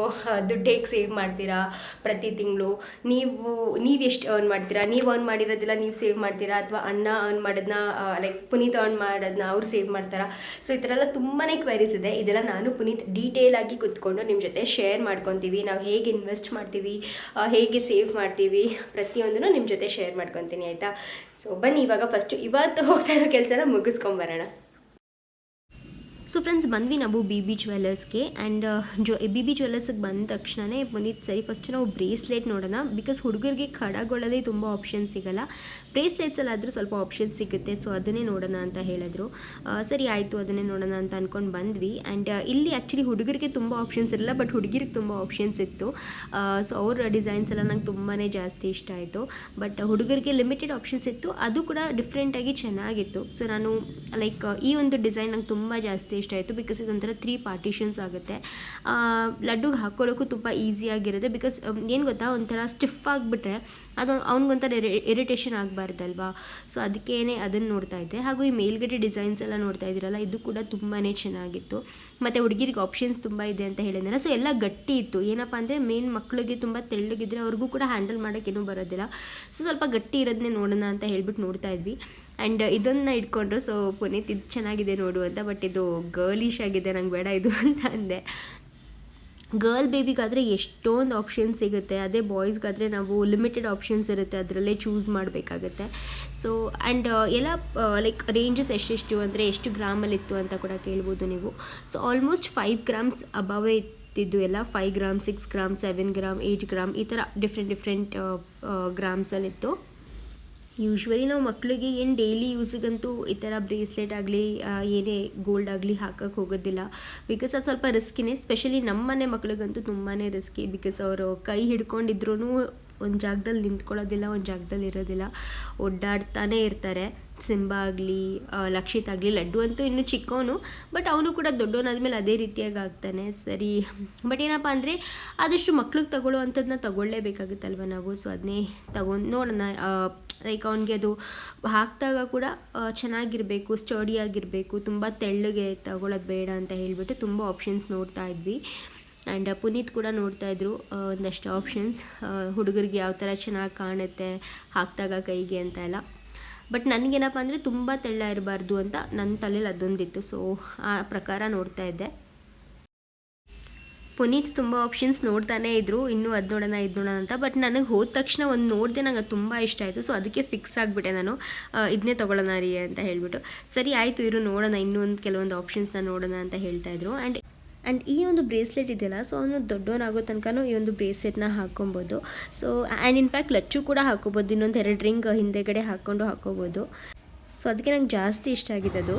ದುಡ್ಡು ಹೇಗೆ ಸೇವ್ ಮಾಡ್ತೀರಾ ಪ್ರತಿ ತಿಂಗಳು? ನೀವು ನೀವು ಎಷ್ಟು ಅರ್ನ್ ಮಾಡ್ತೀರಾ? ನೀವು ಅರ್ನ್ ಮಾಡಿರೋದಿಲ್ಲ ನೀವು ಸೇವ್ ಮಾಡ್ತೀರಾ? ಅಥವಾ ಅಣ್ಣ ಅರ್ನ್ ಮಾಡೋದನ್ನ ಲೈಕ್ ಪುನೀತ್ ಅರ್ನ್ ಮಾಡೋದನ್ನ ಅವ್ರು ಸೇವ್ ಮಾಡ್ತಾರಾ? ಸೊ ಈ ಥರ ಎಲ್ಲ ತುಂಬಾ ಕ್ವೆರೀಸ್ ಇದೆ. ಇದೆಲ್ಲ ನಾನು ಪುನೀತ್ ಡೀಟೇಲ್ ಆಗಿ ಕುತ್ಕೊಂಡು ನಿಮ್ಮ ಜೊತೆ ಶೇರ್ ಮಾಡ್ಕೊತೀವಿ. ನಾವು ಹೇಗೆ ಇನ್ವೆಸ್ಟ್ ಮಾಡ್ತೀವಿ ಹೇಗೆ ಸೇವ್ ಮಾಡ್ತೀವಿ ಪ್ರತಿಯೊಂದನ್ನು ನಿಮ್ಮ ಜೊತೆ ಶೇರ್ ಮಾಡ್ಕೊತೀನಿ, ಆಯಿತಾ? ಸೊ ಬನ್ನಿ, ಇವಾಗ ಫಸ್ಟು ಇವತ್ತು ಹೋಗ್ತಾ ಇರೋ ಕೆಲಸನ ಮುಗಿಸ್ಕೊಂಬರೋಣ. ಸೊ ಫ್ರೆಂಡ್ಸ್ ಬಂದ್ವಿ ನಾವು ಬಿ ಬಿ ಜ್ಯುವೆಲ್ಲರ್ಸ್ಗೆ ಆ್ಯಂಡ್ ಜೊ ಬಿ ಬಿ ಜ್ಯುವೆಲ್ಲರ್ಸ್ಗೆ ಬಂದ ತಕ್ಷಣವೇ ಬಂದಿದ್ದು ಸರಿ ಫಸ್ಟ್ ನಾವು ಬ್ರೇಸ್ಲೆಟ್ ನೋಡೋಣ ಬಿಕಾಸ್ ಹುಡುಗರಿಗೆ ಖಡಗಳಲ್ಲಿ ತುಂಬ ಆಪ್ಷನ್ ಸಿಗಲ್ಲ. ಬ್ರೇಸ್ಲೆಟ್ಸಲ್ಲಾದರೂ ಸ್ವಲ್ಪ ಆಪ್ಷನ್ ಸಿಗುತ್ತೆ ಸೊ ಅದನ್ನೇ ನೋಡೋಣ ಅಂತ ಹೇಳಿದ್ರು. ಸರಿ ಆಯಿತು, ಅದನ್ನೇ ನೋಡೋಣ ಅಂತ ಅಂದ್ಕೊಂಡು ಬಂದ್ವಿ ಆ್ಯಂಡ್ ಇಲ್ಲಿ ಆ್ಯಕ್ಚುಲಿ ಹುಡುಗರಿಗೆ ತುಂಬ ಆಪ್ಷನ್ಸ್ ಇರಲ್ಲ ಬಟ್ ಹುಡುಗಿರಿಗೆ ತುಂಬ ಆಪ್ಷನ್ಸ್ ಇತ್ತು. ಸೊ ಅವ್ರ ಡಿಸೈನ್ಸ್ ಎಲ್ಲ ನಂಗೆ ತುಂಬಾ ಜಾಸ್ತಿ ಇಷ್ಟ ಆಯಿತು. ಬಟ್ ಹುಡುಗರಿಗೆ ಲಿಮಿಟೆಡ್ ಆಪ್ಷನ್ಸ್ ಇತ್ತು, ಅದು ಕೂಡ ಡಿಫ್ರೆಂಟಾಗಿ ಚೆನ್ನಾಗಿತ್ತು. ಸೊ ನಾನು ಲೈಕ್ ಈ ಒಂದು ಡಿಸೈನ್ ನಂಗೆ ತುಂಬ ಜಾಸ್ತಿ ಇಷ್ಟ ಆಯಿತು. ಬಿಕಾಸ್ ಇದೊಂಥರ ತ್ರೀ ಪಾರ್ಟಿಷನ್ಸ್ ಆಗುತ್ತೆ. ಲಡ್ಡುಗೆ ಹಾಕ್ಕೊಳ್ಳೋಕ್ಕೂ ತುಂಬ ಈಸಿಯಾಗಿರುತ್ತೆ ಬಿಕಾಸ್ ಏನು ಗೊತ್ತಾ? ಒಂಥರ ಸ್ಟಿಫ್ ಆಗಿಬಿಟ್ರೆ ಅದು ಅವ್ನಿಗೊಂಥರ ಇರಿಟೇಷನ್ ಆಗಬಾರ್ದಲ್ವಾ? ಸೊ ಅದಕ್ಕೇ ಅದನ್ನು ನೋಡ್ತಾ ಇದ್ದೆ. ಹಾಗೂ ಈ ಮೇಲ್ಗಡೆ ಡಿಸೈನ್ಸ್ ಎಲ್ಲ ನೋಡ್ತಾ ಇದ್ದೀರಲ್ಲ, ಇದು ಕೂಡ ತುಂಬಾ ಚೆನ್ನಾಗಿತ್ತು. ಮತ್ತು ಹುಡುಗಿರಿಗೆ ಆಪ್ಷನ್ಸ್ ತುಂಬ ಇದೆ ಅಂತ ಹೇಳಿದ್ನಲ್ಲ. ಸೊ ಎಲ್ಲ ಗಟ್ಟಿ ಇತ್ತು. ಏನಪ್ಪ ಅಂದರೆ ಮೇನ್ ಮಕ್ಕಳಿಗೆ ತುಂಬ ತೆಳ್ಳಗಿದ್ರೆ ಅವ್ರಿಗೂ ಕೂಡ ಹ್ಯಾಂಡಲ್ ಮಾಡೋಕ್ಕೇನೂ ಬರೋದಿಲ್ಲ. ಸೊ ಸ್ವಲ್ಪ ಗಟ್ಟಿ ಇರೋದನ್ನೇ ನೋಡೋಣ ಅಂತ ಹೇಳ್ಬಿಟ್ಟು ನೋಡ್ತಾ ಇದ್ವಿ. ಆ್ಯಂಡ್ ಇದನ್ನು ಇಟ್ಕೊಂಡ್ರು ಸೊ ಪುನೀತ್ ಇದು ಚೆನ್ನಾಗಿದೆ ನೋಡು ಅಂತ ಬಟ್ ಇದು ಗರ್ಲಿಶ್ ಆಗಿದೆ, ನಂಗೆ ಬೇಡ ಇದು ಅಂತ ಅಂದೆ. ಗರ್ಲ್ ಬೇಬಿಗಾದರೆ ಎಷ್ಟೊಂದು ಆಪ್ಷನ್ಸ್ ಸಿಗುತ್ತೆ, ಅದೇ ಬಾಯ್ಸ್ಗಾದರೆ ನಾವು ಲಿಮಿಟೆಡ್ ಆಪ್ಷನ್ಸ್ ಇರುತ್ತೆ, ಅದರಲ್ಲೇ ಚೂಸ್ ಮಾಡಬೇಕಾಗತ್ತೆ. ಸೊ ಆ್ಯಂಡ್ ಎಲ್ಲ ಲೈಕ್ ರೇಂಜಸ್ ಎಷ್ಟೆಷ್ಟು ಅಂದರೆ ಎಷ್ಟು ಗ್ರಾಮಲ್ಲಿತ್ತು ಅಂತ ಕೂಡ ಕೇಳ್ಬೋದು ನೀವು. ಸೊ ಆಲ್ಮೋಸ್ಟ್ ಫೈವ್ ಗ್ರಾಮ್ಸ್ ಅಬವೇ ಇತ್ತಿದ್ದು ಎಲ್ಲ five gram six gram seven gram eight gram ಈ ಥರ ಡಿಫ್ರೆಂಟ್ ಡಿಫ್ರೆಂಟ್ ಗ್ರಾಮ್ಸಲ್ಲಿತ್ತು ಯೂಶ್ವಲಿ ನಾವು ಮಕ್ಕಳಿಗೆ ಏನು ಡೈಲಿ ಯೂಸಿಗಂತೂ ಈ ಥರ ಬ್ರೇಸ್ಲೆಟ್ ಆಗಲಿ ಏನೇ ಗೋಲ್ಡ್ ಆಗಲಿ ಹಾಕಕ್ಕೆ ಹೋಗೋದಿಲ್ಲ. ಬಿಕಾಸ್ ಅದು ಸ್ವಲ್ಪ ರಿಸ್ಕಿನೇ ಸ್ಪೆಷಲಿ ನಮ್ಮ ಮನೆ ಮಕ್ಳಿಗಂತೂ ತುಂಬಾ ರಿಸ್ಕಿ ಬಿಕಾಸ್ ಅವರು ಕೈ ಹಿಡ್ಕೊಂಡಿದ್ರು ಒಂದು ಜಾಗದಲ್ಲಿ ನಿಂತ್ಕೊಳ್ಳೋದಿಲ್ಲ, ಒಂದು ಜಾಗದಲ್ಲಿ ಇರೋದಿಲ್ಲ. ಒಡ್ಡಾಡ್ತಾನೆ ಇರ್ತಾರೆ. ಸಿಂಬ ಆಗಲಿ ಲಕ್ಷಿತ್ ಆಗಲಿ, ಲಡ್ಡು ಅಂತೂ ಇನ್ನೂ ಚಿಕ್ಕವನು ಬಟ್ ಅವನು ಕೂಡ ದೊಡ್ಡವನಾದ್ಮೇಲೆ ಅದೇ ರೀತಿಯಾಗಿ ಆಗ್ತಾನೆ. ಸರಿ. ಬಟ್ ಏನಪ್ಪ ಅಂದರೆ, ಆದಷ್ಟು ಮಕ್ಳಿಗೆ ತಗೊಳ್ಳೋ ತಗೊಳ್ಳೇಬೇಕಾಗುತ್ತಲ್ವ ನಾವು. ಸೊ ಅದನ್ನೇ ತಗೊಂಡು ನೋಡೋಣ. ಲೈಕ್ ಅವನಿಗೆ ಅದು ಹಾಕಿದಾಗ ಕೂಡ ಚೆನ್ನಾಗಿರಬೇಕು ಸ್ಟಡಿಯಾಗಿರಬೇಕು ತುಂಬ ತೆಳ್ಳಗೆ ತಗೊಳ್ಳೋದು ಬೇಡ ಅಂತ ಹೇಳಿಬಿಟ್ಟು ತುಂಬ ಆಪ್ಷನ್ಸ್ ನೋಡ್ತಾ ಇದ್ವಿ. ಆ್ಯಂಡ್ ಪುನೀತ್ ಕೂಡ ನೋಡ್ತಾ ಇದ್ರು ಒಂದಷ್ಟು ಆಪ್ಷನ್ಸ್ ಹುಡುಗರಿಗೆ ಯಾವ ಥರ ಚೆನ್ನಾಗಿ ಕಾಣುತ್ತೆ, ಹಾಕಿದಾಗ ಕೈಗೆ ಅಂತ ಎಲ್ಲ. ಬಟ್ ನನಗೇನಪ್ಪ ಅಂದರೆ ತುಂಬ ತೆಳ್ಳ ಇರಬಾರ್ದು ಅಂತ ನನ್ನ ತಲೆಯಲ್ಲಿ ಅದೊಂದಿತ್ತು. ಸೊ ಆ ಪ್ರಕಾರ ನೋಡ್ತಾ ಇದ್ದೆ. ಪುನೀತ್ ತುಂಬ ಆಪ್ಷನ್ಸ್ ನೋಡ್ತಾನೇ ಇದ್ರು. ಇನ್ನೂ ಅದು ನೋಡೋಣ, ಇದು ನೋಡೋಣ ಅಂತ. ಬಟ್ ನನಗೆ ಹೋದ ತಕ್ಷಣ ಒಂದು ನೋಡಿದೆ ನಂಗೆ ತುಂಬ ಇಷ್ಟ ಆಯಿತು. ಸೊ ಅದಕ್ಕೆ ಫಿಕ್ಸ್ ಆಗಿಬಿಟ್ಟೆ ನಾನು. ಇದನ್ನೇ ತೊಗೊಳ್ಳೋಣ ರೀ ಅಂತ ಹೇಳಿಬಿಟ್ಟು. ಸರಿ, ಆಯಿತು ಇರು, ನೋಡೋಣ. ಇನ್ನೊಂದು ಕೆಲವೊಂದು ಆಪ್ಷನ್ಸ್ನ ನೋಡೋಣ ಅಂತ ಹೇಳ್ತಾ ಇದ್ರು. ಆ್ಯಂಡ್ ಆ್ಯಂಡ್ ಈ ಒಂದು ಬ್ರೇಸ್ಲೆಟ್ ಇದೆಯಲ್ಲ ಸೊ ಅವನು ದೊಡ್ಡವನಾಗೋ ತನಕನೂ ಈ ಒಂದು ಬ್ರೇಸ್ಲೆಟ್ನ ಹಾಕೊಬೋದು. So and in fact Lachchu ಕೂಡ ಹಾಕೋಬೋದು. ಇನ್ನೊಂದು ಎರಡು ರಿಂಗ್ ಹಿಂದೆಗಡೆ ಹಾಕ್ಕೊಂಡು ಹಾಕೋಬೋದು. ಸೊ ಅದಕ್ಕೆ ನಂಗೆ ಜಾಸ್ತಿ ಇಷ್ಟ ಆಗಿದೆ ಅದು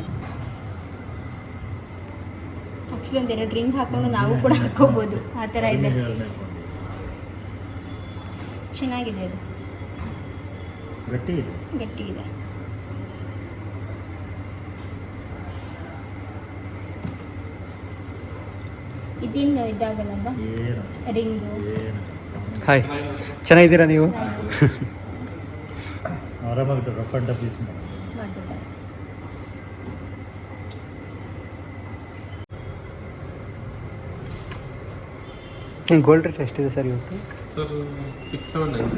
ಆ್ಯಕ್ಚುಲಿ ಒಂದು ಎರಡು ರಿಂಗ್ ಹಾಕೊಂಡು ನಾವು ಕೂಡ ಹಾಕೋಬೋದು. ಆ ಥರ ಇದೆ. ಚೆನ್ನಾಗಿದೆ ಅದು.
ಗಟ್ಟಿ ಇದೆ?
ಗಟ್ಟಿ ಇದೇನು
ಇದಾಗಲ್ಲ
ರಿಂಗು.
ಹಾಯ್ ಚೆನ್ನಾಗಿದ್ದೀರಾ ನೀವು?
ಆರಾಮಾಗಿ ರಫ್ ಅಂಡ್ ಟಫ್ ಯೂಸ್ ಮಾಡಿ
ಮಾಡ್ಬಿಟ್ಟ
ಗೋಲ್ಡ್ ರೇಟ್ ಎಷ್ಟಿದೆ ಸರ್ ಇವತ್ತು?
ಸರ್ ಸಿಕ್ಸ್ ಸೆವೆನ್ ನೈನ್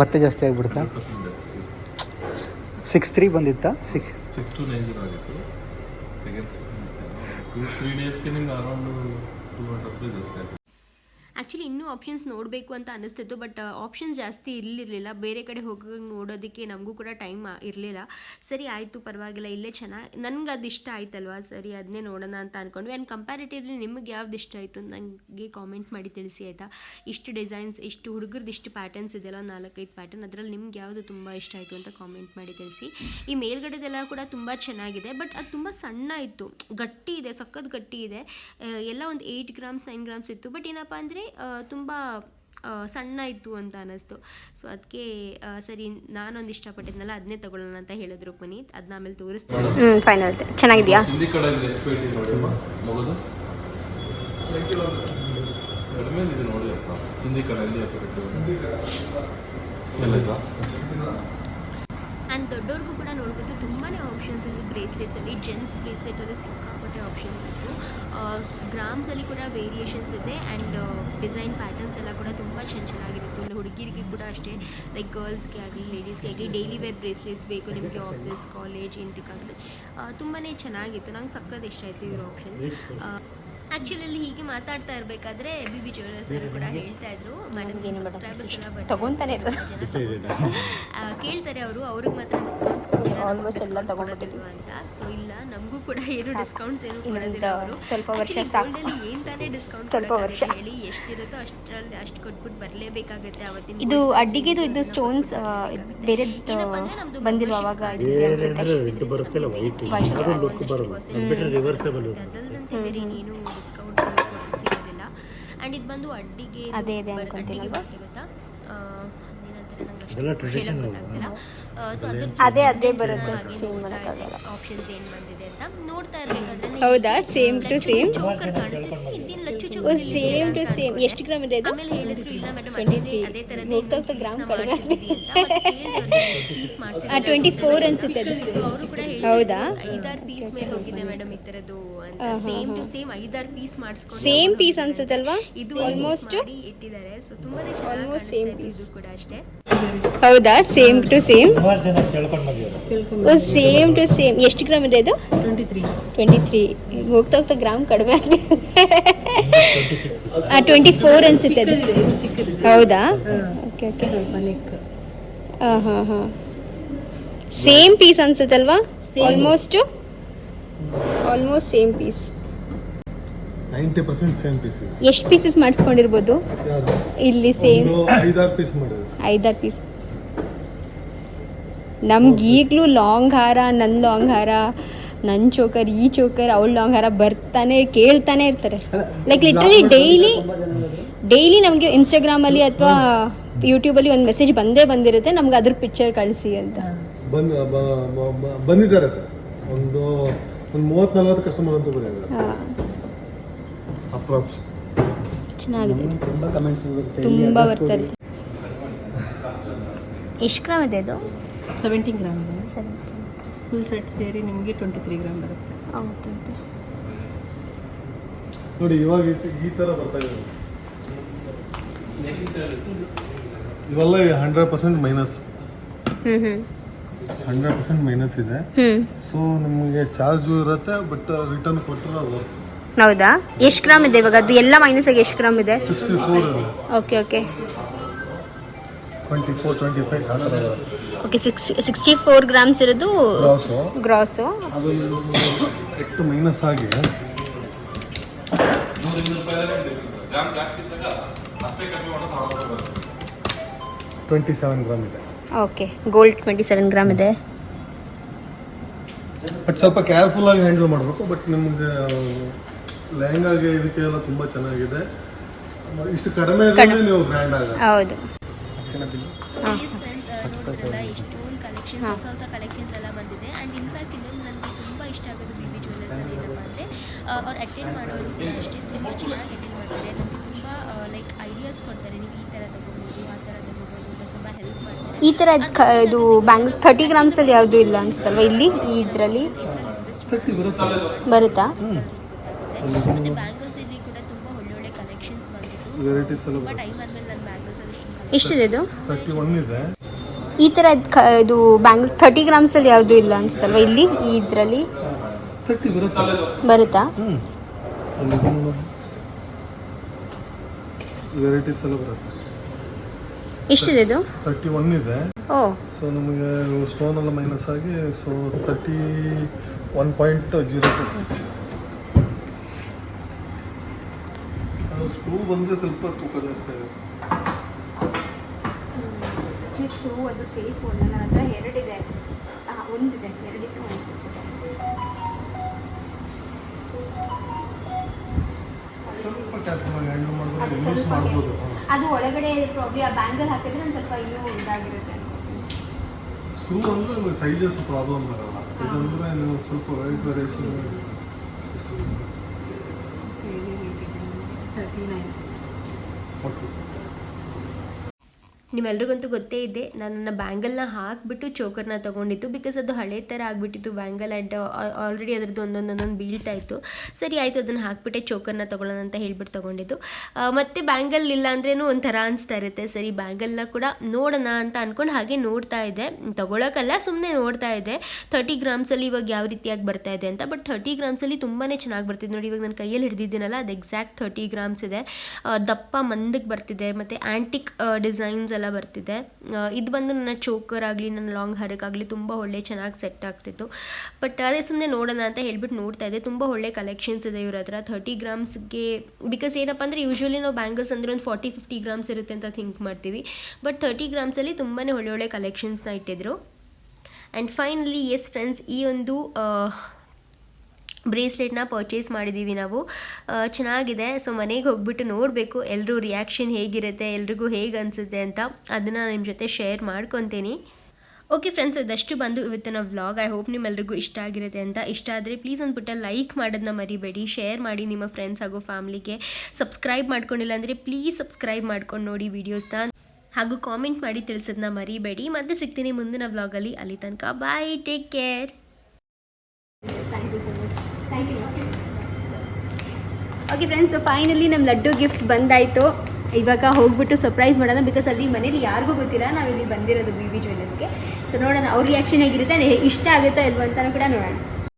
ಮತ್ತೆ ಜಾಸ್ತಿ ಆಗ್ಬಿಡ್ತಾ six three ಬಂದಿತ್ತಾ? Six
six two nine zero ಆಗಿತ್ತು. ಟೂ ತ್ರೀ ಡೇಸ್ಗೆ ನಿಮ್ಗೆ around two hundred rupees sir.
Actually ಇನ್ನೂ ಆಪ್ಷನ್ಸ್ ನೋಡಬೇಕು ಅಂತ ಅನಿಸ್ತಿತ್ತು ಬಟ್ ಆಪ್ಷನ್ಸ್ ಜಾಸ್ತಿ ಇರಲಿರಲಿಲ್ಲ. ಬೇರೆ ಕಡೆ ಹೋಗಿ ನೋಡೋದಕ್ಕೆ ನಮಗೂ ಕೂಡ ಟೈಮ್ ಇರಲಿಲ್ಲ. ಸರಿ, ಆಯಿತು, ಪರವಾಗಿಲ್ಲ, ಇಲ್ಲೇ ಚೆನ್ನಾಗಿ ನನಗೆ ಅದು ಇಷ್ಟ ಆಯ್ತಲ್ವಾ? ಸರಿ ಅದನ್ನೇ ನೋಡೋಣ ಅಂತ ಅಂದ್ಕೊಂಡ್ವಿ ಆ್ಯಂಡ್ ಕಂಪ್ಯಾರಿಟಿವ್ಲಿ ನಿಮಗೆ ಯಾವ್ದು ಇಷ್ಟ ಆಯಿತು? ನನಗೆ ಕಾಮೆಂಟ್ ಮಾಡಿ ತಿಳಿಸಿ, ಆಯಿತಾ? ಇಷ್ಟು ಡಿಸೈನ್ಸ್ ಇಷ್ಟು ಹುಡುಗರದ್ದು ಇಷ್ಟು ಪ್ಯಾಟರ್ನ್ಸ್ ಇದೆಯಲ್ಲ, ನಾಲ್ಕೈದು ಪ್ಯಾಟರ್ನ್ ಅದರಲ್ಲಿ ನಿಮ್ಗೆ ಯಾವುದು ತುಂಬ ಇಷ್ಟ ಆಯಿತು ಅಂತ ಕಾಮೆಂಟ್ ಮಾಡಿ ತಿಳಿಸಿ. ಈ ಮೇಲ್ಗಡೆದೆಲ್ಲ ಕೂಡ ತುಂಬ ಚೆನ್ನಾಗಿದೆ ಬಟ್ ಅದು ತುಂಬ ಸಣ್ಣ ಇತ್ತು. ಗಟ್ಟಿ ಇದೆ, ಸಖತ್ ಗಟ್ಟಿ ಇದೆ. ಎಲ್ಲ ಒಂದು ಏಯ್ಟ್ ಗ್ರಾಮ್ಸ್ ನೈನ್ ಗ್ರಾಮ್ಸ್ ಇತ್ತು. ಬಟ್ ಏನಪ್ಪ ಅಂದರೆ ತುಂಬ ಸಣ್ಣ ಇತ್ತು ಅಂತ ಅನ್ನಿಸ್ತು. ಸೊ ಅದಕ್ಕೆ ಸರಿ ನಾನೊಂದು ಇಷ್ಟಪಟ್ಟಿದ್ನಲ್ಲ ಅದನ್ನೇ ತಗೊಳ್ಳೋಣ ಅಂತ ಹೇಳಿದ್ರು ಪುನೀತ್. ಅದನ್ನ ಆಮೇಲೆ ತೋರಿಸ್ತೀನಿ. ಫೈನಲ್ ಚೆನ್ನಾಗಿದೆಯಾ?
ಹಿಂದಿ ಕಡೆಯಲ್ಲಿ
ದೊಡ್ಡವ್ರಿಗೂ ಕೂಡ ನೋಡ್ಬೋದು ತುಂಬಾ ಆಪ್ಷನ್ಸ್ ಇತ್ತು ಬ್ರೇಸ್ಲೆಟ್ಸಲ್ಲಿ ಜೆಂಟ್ಸ್ ಬ್ರೇಸ್ಲೆಟಲ್ಲಿ ಸಿಕ್ಕಾಪಟ್ಟೆ ಆಪ್ಷನ್ಸ್ ಇತ್ತು. ಗ್ರಾಮ್ಸಲ್ಲಿ ಕೂಡ ವೇರಿಯೇಷನ್ಸ್ ಇದೆ ಆ್ಯಂಡ್ ಡಿಸೈನ್ ಪ್ಯಾಟರ್ನ್ಸ್ ಎಲ್ಲ ಕೂಡ ತುಂಬ ಚೆನ್ನ ಚೆನ್ನಾಗಿರುತ್ತೆ. ಇಲ್ಲಿ ಹುಡುಗಿರಿಗೆ ಕೂಡ ಅಷ್ಟೇ ಲೈಕ್ ಗರ್ಲ್ಸ್ಗೆ ಆಗಲಿ ಲೇಡೀಸ್ಗೆ ಆಗಲಿ ಡೈಲಿ ವೇರ್ ಬ್ರೇಸ್ಲೆಟ್ಸ್ ಬೇಕು ನಿಮಗೆ ಆಫೀಸ್ ಕಾಲೇಜ್ ಇಂತಕ್ಕಾಗಲಿ ತುಂಬಾ ಚೆನ್ನಾಗಿತ್ತು. ನಂಗೆ ಸಖತ್ ಇಷ್ಟ ಆಯಿತು ಇವ್ರ ಆಪ್ಷನ್ಸ್ ಆ್ಯಕ್ಚುಲಿ ಅಲ್ಲಿ ಹೀಗೆ ಮಾತಾಡ್ತಾ ಇರಬೇಕಾದ್ರೆ ಬಿ ಬಿ ಜುವೆಲರ್ಸ್ ಅವರು ಕೂಡ ಹೇಳ್ತಾ ಇದ್ರು. ಮೇಡಮ್ ಸಬ್ಸ್ಕ್ರೈಬರ್ಸ್ ಎಲ್ಲ ತಗೊಂತಾನೆ ಕೇಳ್ತಾರೆ ಅವರು ಅವ್ರಿಗೆ ಮಾತ್ರ ಡಿಸ್ಕೌಂಟ್ಸ್ ಆಲ್ಮೋಸ್ಟ್ ಎಲ್ಲ ತಗೊಂಡಿದ್ವು ಅಂತ. ಸೊ ಇಲ್ಲ ನಮಗೂ ಕೂಡ ಏನು ಡಿಸ್ಕೌಂಟ್ಸ್ ಏನು ಕೊಡೋದಿಲ್ಲ ಅವರು. ಸ್ವಲ್ಪ ವರ್ಷ ಏನ್ ತಾನೇ ಡಿಸ್ಕೌಂಟ್ ಸ್ವಲ್ಪ ವರ್ಷ. ಹೇಳಿ ಎಷ್ಟಿರುತ್ತೋ ಅಷ್ಟರಲ್ಲಿ ಅಷ್ಟು ಕೊಟ್ಬಿಟ್ಟು ಬರಲೇಬೇಕಾಗುತ್ತೆ ಅವತ್ತಿನ
ಇದು ಅಡ್ಡಿಗೆದು ಇದು ಸ್ಟೋನ್ಸ್ ಬೇರೆ ಬಂದಿರುವ ಅವಾಗ
ರೆಡ್ ಬರುತ್ತಲ್ಲ ವೈಟ್ ಅದು ಲುಕ್ ಬರಲ್ಲ ಅದು ಬಿಟ್ಟರೆ ರಿವರ್ಸಬಲ್
ಅದಲ್ಲದಂತೆ ಬೇರೆ ಇನ್ನೇನು ಡಿಸ್ಕೌಂಟ್ ಸಿಗೋದಿಲ್ಲ. ಆ್ಯಂಡ್ ಇದು ಬಂದು ಅಡ್ಡಿಗೆ ಅಡ್ಡಿಗೆ ಗೊತ್ತಾ?
ಅದೇ ಅದೇ ಬರುತ್ತೆ, ಮಾಡಕ್ಕಾಗಲ್ಲ.
ಏನ್ ಬಂದಿದೆ ಅಂತ ನೋಡ್ತಾ ಇರ್ಬೇಕಾದ್ರೆ
ಹೌದಾ? ಸೇಮ್ ಟು
ಸೇಮ್ ಕಾಣಿಸ್ತಿದೆ. ಲಚ್ಚು
ಓ ಸೇಮ್ ಟು ಸೇಮ್ ಎಷ್ಟು ಗ್ರಾಮ್ ಇದೆ ಇದು
ಆಮೇಲೆ ಹೇಳಿದ್ರು ಇಲ್ಲ ಮೇಡಮ್ ಅದೇ ಅದೇ ತರದೇ
ಹೋಗ್ತಾ ಹೋಗ್ತಾ ಗ್ರಾಮ್ ಕಡಿಮೆ. ಆ ಟ್ವೆಂಟಿ ಫೋರ್ ಅನ್ಸುತ್ತೆ ಅದು.
ಅವರು ಕೂಡ
ಹೌದಾ?
ಐದಾರು ಪೀಸ್ ಮೇಲೆ ಹೋಗಿದೆ ಮೇಡಮ್ ಈ ತರದ್ದು ಅಂತ. ಸೇಮ್ ಟು ಸೇಮ್ ಐದಾರು ಪೀಸ್ ಮಾಡಿಸ್ಕೊಂಡು
ಸೇಮ್ ಪೀಸ್ ಅನ್ಸುತ್ತಲ್ವಾ?
ಇದು
ಆಲ್ಮೋಸ್ಟ್
ಇಟ್ಟಿದ್ದಾರೆ. ಸೊ ತುಂಬಾನೇ ಆಲ್ಮೋಸ್ಟ್
ಸೇಮ್
ಪೀಸ್ ಕೂಡ ಅಷ್ಟೇ.
ಹೌದಾ? Same to same O same to same ಎಷ್ಟು ಗ್ರಾಮ್ ಇದೆ ಇದು? ಟ್ವೆಂಟಿ ತ್ರೀ ಟ್ವೆಂಟಿ ತ್ರೀ ಹೋಗ್ತಾ ಹೋಗ್ತಾ ಗ್ರಾಮ್ ಕಡಿಮೆ ಆಗಿದೆ.
ಟ್ವೆಂಟಿ ಸಿಕ್ಸ್
ಆ ಟ್ವೆಂಟಿ ಫೋರ್ ಅನ್ಸುತ್ತೆ ಹೌದಾ? ಓಕೆ ಓಕೆ ಹಾಂ ಹಾಂ ಹಾಂ. Same piece ಅನ್ಸುತ್ತಲ್ವಾ? Almost almost same piece
ninety percent same piece
ಎಷ್ಟು ಪೀಸಸ್ ಮಾಡಿಸ್ಕೊಂಡಿರ್ಬೋದು? ಇಲ್ಲಿ ಸೇಮ್
ಐದಾರು ಪೀಸ್ ಮಾಡಿದ್ರು
ಐದಾರು ಪೀಸ್ ನಮ್ಗೆ ಈಗಲೂ ಲಾಂಗ್ ಹಾರ ನನ್ನ ಲಾಂಗ್ ಹಾರ ನನ್ನ ಚೋಕರ್ ಈ ಚೋಕರ್ ಅವ್ಳ ಲಾಂಗ್ ಹಾರ ಬರ್ತಾನೆ ಕೇಳ್ತಾನೆ ಇರ್ತಾರೆ. ಲೈಕ್ ಲಿಟ್ರಲಿ ಡೈಲಿ ಡೈಲಿ ನಮಗೆ ಇನ್ಸ್ಟಾಗ್ರಾಮಲ್ಲಿ ಅಥವಾ ಯೂಟ್ಯೂಬಲ್ಲಿ ಒಂದು ಮೆಸೇಜ್ ಬಂದೇ ಬಂದಿರುತ್ತೆ ನಮ್ಗೆ ಅದ್ರ ಪಿಕ್ಚರ್ ಕಳಿಸಿ ಅಂತ.
ಬಂದಿದ್ದಾರೆ ಸರ್. ಒಂದು ಒಂದು ಮೂವತ್ತು ನಲ್ವತ್ತು ಕಸ್ಟಮರ್ ಅಂತೂ ಬಂದಿದ್ದಾರೆ
ಹಾಂ.
ಅಪ್ರಾಕ್ಸ್
ಚೆನ್ನಾಗಿದೆ.
ತುಂಬ ಕಮೆಂಟ್ಸ್
ತುಂಬ ಬರ್ತಾರೆ ಎಷ್ಟು ಗ್ರಾಮ್ ಇದೆ ಅದು
ಸೆವೆಂಟೀನ್ ಗ್ರಾಮ್ ಇದೆ.
ಸರಿ
ಫುಲ್ ಸೆಟ್ ಸೇರಿ ನಿಮಗೆ ಟ್ವೆಂಟಿ ತ್ರೀ ಗ್ರಾಮ್ ಬರುತ್ತೆ.
ಓಕೆ ಓಕೆ
ನೋಡಿ ಇವಾಗ ಈ- ಥರ ಬರ್ತಾ ಇದೆ. ಇವೆಲ್ಲ hundred percent minus hundred percent minus ಇದೆ. ಸೊ ನಿಮಗೆ ಚಾರ್ಜು ಇರುತ್ತೆ ಬಟ್ ರಿಟರ್ನ್ ಕೊಟ್ಟರೆ ವರ್ತ್
ಹೌದಾ? ಎಷ್ಟು ಗ್ರಾಮ್ ಇದೆ ಇವಾಗ? ಅದು ಎಲ್ಲ ಮೈನಸ್ ಆಗಿ ಎಷ್ಟು ಗ್ರಾಮ್ ಇದೆ?
Sixty four
okay okay
twenty four twenty five ಆ ಥರ ಬರುತ್ತೆ.
Okay six sixty four grams ಇರೋದು
ಗ್ರಾಸು
ಗ್ರಾಸು
ಅದು ಎಷ್ಟು ಮೈನಸ್ ಆಗಿ.
ನೂರಿಂದ ರೂಪಾಯಿ ಗ್ರಾಮ್ ಜಾಸ್ತಿ ಇದ್ದಾಗ ಅಷ್ಟೇ ಕಡಿಮೆ ಮಾಡೋ ಸಾವಿರ ಬರುತ್ತೆ
ಟ್ವೆಂಟಿ ಸೆವೆನ್ ಗ್ರಾಮ್ ಇದೆ.
Okay gold twenty seven gram ಇದೆ.
ಬಟ್ ಸ್ವಲ್ಪ ಕೇರ್ಫುಲ್ ಆಗಿ ಹ್ಯಾಂಡಲ್ ಮಾಡಬೇಕು ಬಟ್ ನಿಮಗೆ ಲೆಹಂಗಾಗೆ ಇದಕ್ಕೆಲ್ಲ ತುಂಬ ಚೆನ್ನಾಗಿದೆ. ಇಷ್ಟು ಕಡಿಮೆ ನೀವು ಬ್ರ್ಯಾಂಡ್ ಆಗ
ಹೌದು.
ನೋಡಿದ್ರಲ್ಲ ಎಷ್ಟೊಂದು ಕಲೆಕ್ಷನ್ಸ್ ಹೊಸ ಹೊಸ ಕಲೆಕ್ಷನ್ಸ್ ಎಲ್ಲ ಬಂದಿದೆ. ಆ್ಯಂಡ್ ಇನ್ಫ್ಯಾಕ್ಟ್ ಇನ್ನೊಂದು ನನಗೆ ತುಂಬ ಇಷ್ಟ ಆಗೋದು ಬಿ ಬಿ ಜ್ಯುವೆಲ್ಲರ್ಸಲ್ಲಿ ಏನಪ್ಪ ಅಂದರೆ ಅವ್ರು ಅಟೆಂಡ್ ಮಾಡೋರು ಕೂಡ ಅಷ್ಟೇ ತುಂಬ ಚೆನ್ನಾಗಿ ಅಟೆಂಡ್ ಮಾಡ್ತಾರೆ. ನಮಗೆ ತುಂಬ ಲೈಕ್ ಐಡಿಯಾಸ್ ಕೊಡ್ತಾರೆ. ನೀವು ಈ ಥರ ತೊಗೋಬೋದು ಆ ಥರ ತೊಗೋಬೋದು ಅಂತ ತುಂಬ ಹೆಲ್ಪ್ ಮಾಡ್ತಾರೆ.
ಈ ಥರ ಇದು ಬ್ಯಾಂಗ್ಳೂರ್ ಥರ್ಟಿ ಗ್ರಾಮ್ಸಲ್ಲಿ ಯಾವುದು ಇಲ್ಲ ಅನ್ಸುತ್ತಲ್ವಾ ಇಲ್ಲಿ ಈ ಇದರಲ್ಲಿ?
ಬರುತ್ತೆ?
ಮತ್ತು ಬ್ಯಾಂಗಲ್ಸ್ ಇಲ್ಲಿ ಕೂಡ ತುಂಬ ಒಳ್ಳೊಳ್ಳೆ ಕಲೆಕ್ಷನ್ಸ್ ಬಂದಿತ್ತು. ತುಂಬ ಟೈಮ್ ಆದಮೇಲೆ ನನ್ನ ಬ್ಯಾಂಗಲ್ಸಲ್ಲಿ
ಎಷ್ಟಿದೆ ಇದು?
ತರ್ಟಿ ಒನ್ ಇದೆ.
ಈ ಥರ ಕ- ಇದು ಬ್ಯಾಂಗ್ ಥರ್ಟಿ ಗ್ರಾಮ್ಸಲ್ಲಿ ಯಾವುದೂ ಇಲ್ಲ ಅನ್ಸುತ್ತಲ್ವಾ ಇಲ್ಲಿ? ಈ ಇದರಲ್ಲಿ?
ಬರುತ್ತೆ?
ಬರುತ್ತಾ?
ವೆರೈಟೀಸ್ ಎಲ್ಲ ಬರುತ್ತೆ.
ಎಷ್ಟಿದೆ ಇದು?
ತರ್ಟಿ ಒನ್ ಇದೆ.
ಓ.
ಸೊ ನಮಗೆ ಸ್ಟೋನ್ ಎಲ್ಲ ಮೈನಸ್ ಆಗಿ so thirty one point zero screw ಬಂದರೆ ಸ್ವಲ್ಪ ತೂಕ ಜಾಸ್ತಿ ಆಗುತ್ತೆ.
ಸ್ಕ್ರೂ ಅದು ಸೇಫ್ ನನ್ನ ಹತ್ರ ಎರಡಿದೆ. ಒಂದಿದೆ ಎರಡಿತ್ತು
ಯೂಸ್
ಅದು ಒಳಗಡೆ ಪ್ರಾಬ್ಲಮ್ ಆ ಬ್ಯಾಂಗಲ್ ಹಾಕಿದ್ರೆ ಒಂದು ಸ್ವಲ್ಪ ಇನ್ನೂ ಇದಾಗಿರುತ್ತೆ
ಸ್ಕ್ರೂ ಅಂದ್ರೆ ನಿಮಗೆ ಸೈಜಸ್ ಪ್ರಾಬ್ಲಮ್ ಬರಲ್ಲ. ಇದಂದ್ರೆ ನೀವು ಸ್ವಲ್ಪ weight variation
thirty nine
okay
ನಿಮ್ಮೆಲ್ರಿಗಂತೂ ಗೊತ್ತೇ ಇದೆ, ನಾನು ನನ್ನ ಬ್ಯಾಂಗಲ್ನ ಹಾಕಿಬಿಟ್ಟು ಚೋಕರ್ನ ತೊಗೊಂಡಿತ್ತು ಬಿಕಾಸ್ ಅದು ಹಳೆ ಥರ ಆಗಿಬಿಟ್ಟಿತ್ತು ಬ್ಯಾಂಗಲ್ ಆ್ಯಂಡ್ ಆಲ್ರೆಡಿ ಅದರದ್ದು ಒಂದೊಂದು ಒಂದೊಂದು ಬೀಳ್ತಾ ಇತ್ತು. ಸರಿ, ಆಯಿತು, ಅದನ್ನು ಹಾಕಿಬಿಟ್ಟೆ, ಚೋಕರ್ನ ತೊಗೊಳ್ಳೋಣ ಅಂತ ಹೇಳ್ಬಿಟ್ಟು ತೊಗೊಂಡಿದ್ದು. ಮತ್ತು ಮತ್ತೆ ಬ್ಯಾಂಗಲ್ ಇಲ್ಲ ಅಂದ್ರೇನು ಒಂಥರ ಅನಿಸ್ತಾ ಇರುತ್ತೆ. ಸರಿ, ಬ್ಯಾಂಗಲ್ನ ಕೂಡ ನೋಡೋಣ ಅಂತ ಅಂದ್ಕೊಂಡು ಹಾಗೆ ನೋಡ್ತಾ ಇದೆ ತೊಗೊಳಕ್ಕಲ್ಲ ಸುಮ್ಮನೆ ನೋಡ್ತಾ ಇದೆ ತರ್ಟಿ ಗ್ರಾಮ್ಸಲ್ಲಿ ಇವಾಗ ಯಾವ ರೀತಿಯಾಗಿ ಬರ್ತಾ ಇದೆ ಅಂತ ಬಟ್ ಥರ್ಟಿ ಗ್ರಾಮ್ಸಲ್ಲಿ ತುಂಬಾ ಚೆನ್ನಾಗಿ ಬರ್ತಿದೆ. ನೋಡಿ, ಇವಾಗ ನನ್ನ ಕೈಯಲ್ಲಿ ಹಿಡಿದಿದ್ದೀನಲ್ಲ, ಅದು ಎಕ್ಸಾಕ್ಟ್ ಥರ್ಟಿ ಗ್ರಾಮ್ಸ್ ಇದೆ. ದಪ್ಪ ಮಂದಕ್ಕೆ ಬರ್ತಿದೆ. ಮತ್ತು ಆ್ಯಂಟಿಕ್ ಡಿಸೈನ್ಸ್ ಎಲ್ಲ ಬರ್ತಿದೆ. ಇದು ಬಂದು ನನ್ನ ಚೋಕರ್ ಆಗಲಿ, ನನ್ನ ಲಾಂಗ್ ಹರಕ್ಕಾಗಲಿ ತುಂಬ ಒಳ್ಳೆ ಚೆನ್ನಾಗಿ ಸೆಟ್ ಆಗ್ತಿತ್ತು. ಬಟ್ ಅದೇ ಸುಮ್ಮನೆ ನೋಡೋಣ ಅಂತ ಹೇಳ್ಬಿಟ್ಟು ನೋಡ್ತಾ ಇದ್ದೆ. ತುಂಬ ಒಳ್ಳೆ ಕಲೆಕ್ಷನ್ಸ್ ಇದೆ ಇವ್ರ ಹತ್ರ. ಥರ್ಟಿ ಗ್ರಾಮ್ಸ್ಗೆ ಬಿಕಾಸ್ ಏನಪ್ಪ ಅಂದರೆ ಯೂಶ್ವಲಿ ನಾವು ಬ್ಯಾಂಗಲ್ಸ್ ಅಂದರೆ ಒಂದು ಫಾರ್ಟಿ ಫಿಫ್ಟಿ ಗ್ರಾಮ್ಸ್ ಇರುತ್ತೆ ಅಂತ ಥಿಂಕ್ ಮಾಡ್ತೀವಿ. ಬಟ್ ಥರ್ಟಿ ಗ್ರಾಮ್ಸಲ್ಲಿ ತುಂಬಾ ಒಳ್ಳೊಳ್ಳೆ ಕಲೆಕ್ಷನ್ಸ್ನ ಇಟ್ಟಿದ್ರು. ಆ್ಯಂಡ್ ಫೈನಲಿ ಎಸ್ ಫ್ರೆಂಡ್ಸ್ ಈ ಒಂದು ಬ್ರೇಸ್ಲೆಟ್ನ ಪರ್ಚೇಸ್ ಮಾಡಿದ್ದೀವಿ ನಾವು. ಚೆನ್ನಾಗಿದೆ. ಸೊ, ಮನೆಗೆ ಹೋಗ್ಬಿಟ್ಟು ನೋಡಬೇಕು ಎಲ್ಲರೂ ರಿಯಾಕ್ಷನ್ ಹೇಗಿರುತ್ತೆ, ಎಲ್ರಿಗೂ ಹೇಗೆ ಅನಿಸುತ್ತೆ ಅಂತ ಅದನ್ನು ನಿಮ್ಮ ಜೊತೆ ಶೇರ್ ಮಾಡ್ಕೊತೀನಿ. ಓಕೆ ಫ್ರೆಂಡ್ಸ್ ಇದಷ್ಟು ಬಂದು ಇವತ್ತಿನ ವ್ಲಾಗ್. ಐ ಹೋಪ್ ನಿಮ್ಮೆಲ್ಲರಿಗೂ ಇಷ್ಟ ಆಗಿರುತ್ತೆ ಅಂತ ಇಷ್ಟ ಆದರೆ ಪ್ಲೀಸ್ ಒಂದು ಲೈಕ್ ಮಾಡೋದನ್ನ ಮರಿಬೇಡಿ. ಶೇರ್ ಮಾಡಿ ನಿಮ್ಮ ಫ್ರೆಂಡ್ಸ್ ಹಾಗೂ ಫ್ಯಾಮ್ಲಿಗೆ ಸಬ್ಸ್ಕ್ರೈಬ್ ಮಾಡ್ಕೊಂಡಿಲ್ಲ ಅಂದರೆ ಪ್ಲೀಸ್ ಸಬ್ಸ್ಕ್ರೈಬ್ ಮಾಡ್ಕೊಂಡು ನೋಡಿ ವೀಡಿಯೋಸ್ನ. ಹಾಗೂ ಕಾಮೆಂಟ್ ಮಾಡಿ ತಿಳಿಸೋದನ್ನ ಮರಿಬೇಡಿ. ಮತ್ತೆ ಸಿಗ್ತೀನಿ ಮುಂದಿನ ವ್ಲಾಗಲ್ಲಿ. ಅಲ್ಲಿ ತನಕ bye, take care. You thank you okay friends finally ನಮ್ಮ ಲಡ್ಡು ಗಿಫ್ಟ್ ಬಂದಾಯಿತು. ಇವಾಗ ಹೋಗ್ಬಿಟ್ಟು ಸರ್ಪ್ರೈಸ್ ಮಾಡೋಣ ಬಿಕಾಸ್ ಅಲ್ಲಿ ಮನೇಲಿ ಯಾರಿಗೂ ಗೊತ್ತಿಲ್ಲ ನಾವು ಇಲ್ಲಿ ಬಂದಿರೋದು ಬಿ ಬಿ ಜ್ಯುವೆಲ್ಲರ್ಸ್ಗೆ ಸೊ ನೋಡೋಣ, ಅವ್ರ ರಿಯಾಕ್ಷನ್ ಹೇಗಿರುತ್ತೆ ಇಷ್ಟ ಆಗುತ್ತಾ ಇಲ್ವೋ ಅಂತ ಕೂಡ ನೋಡೋಣ.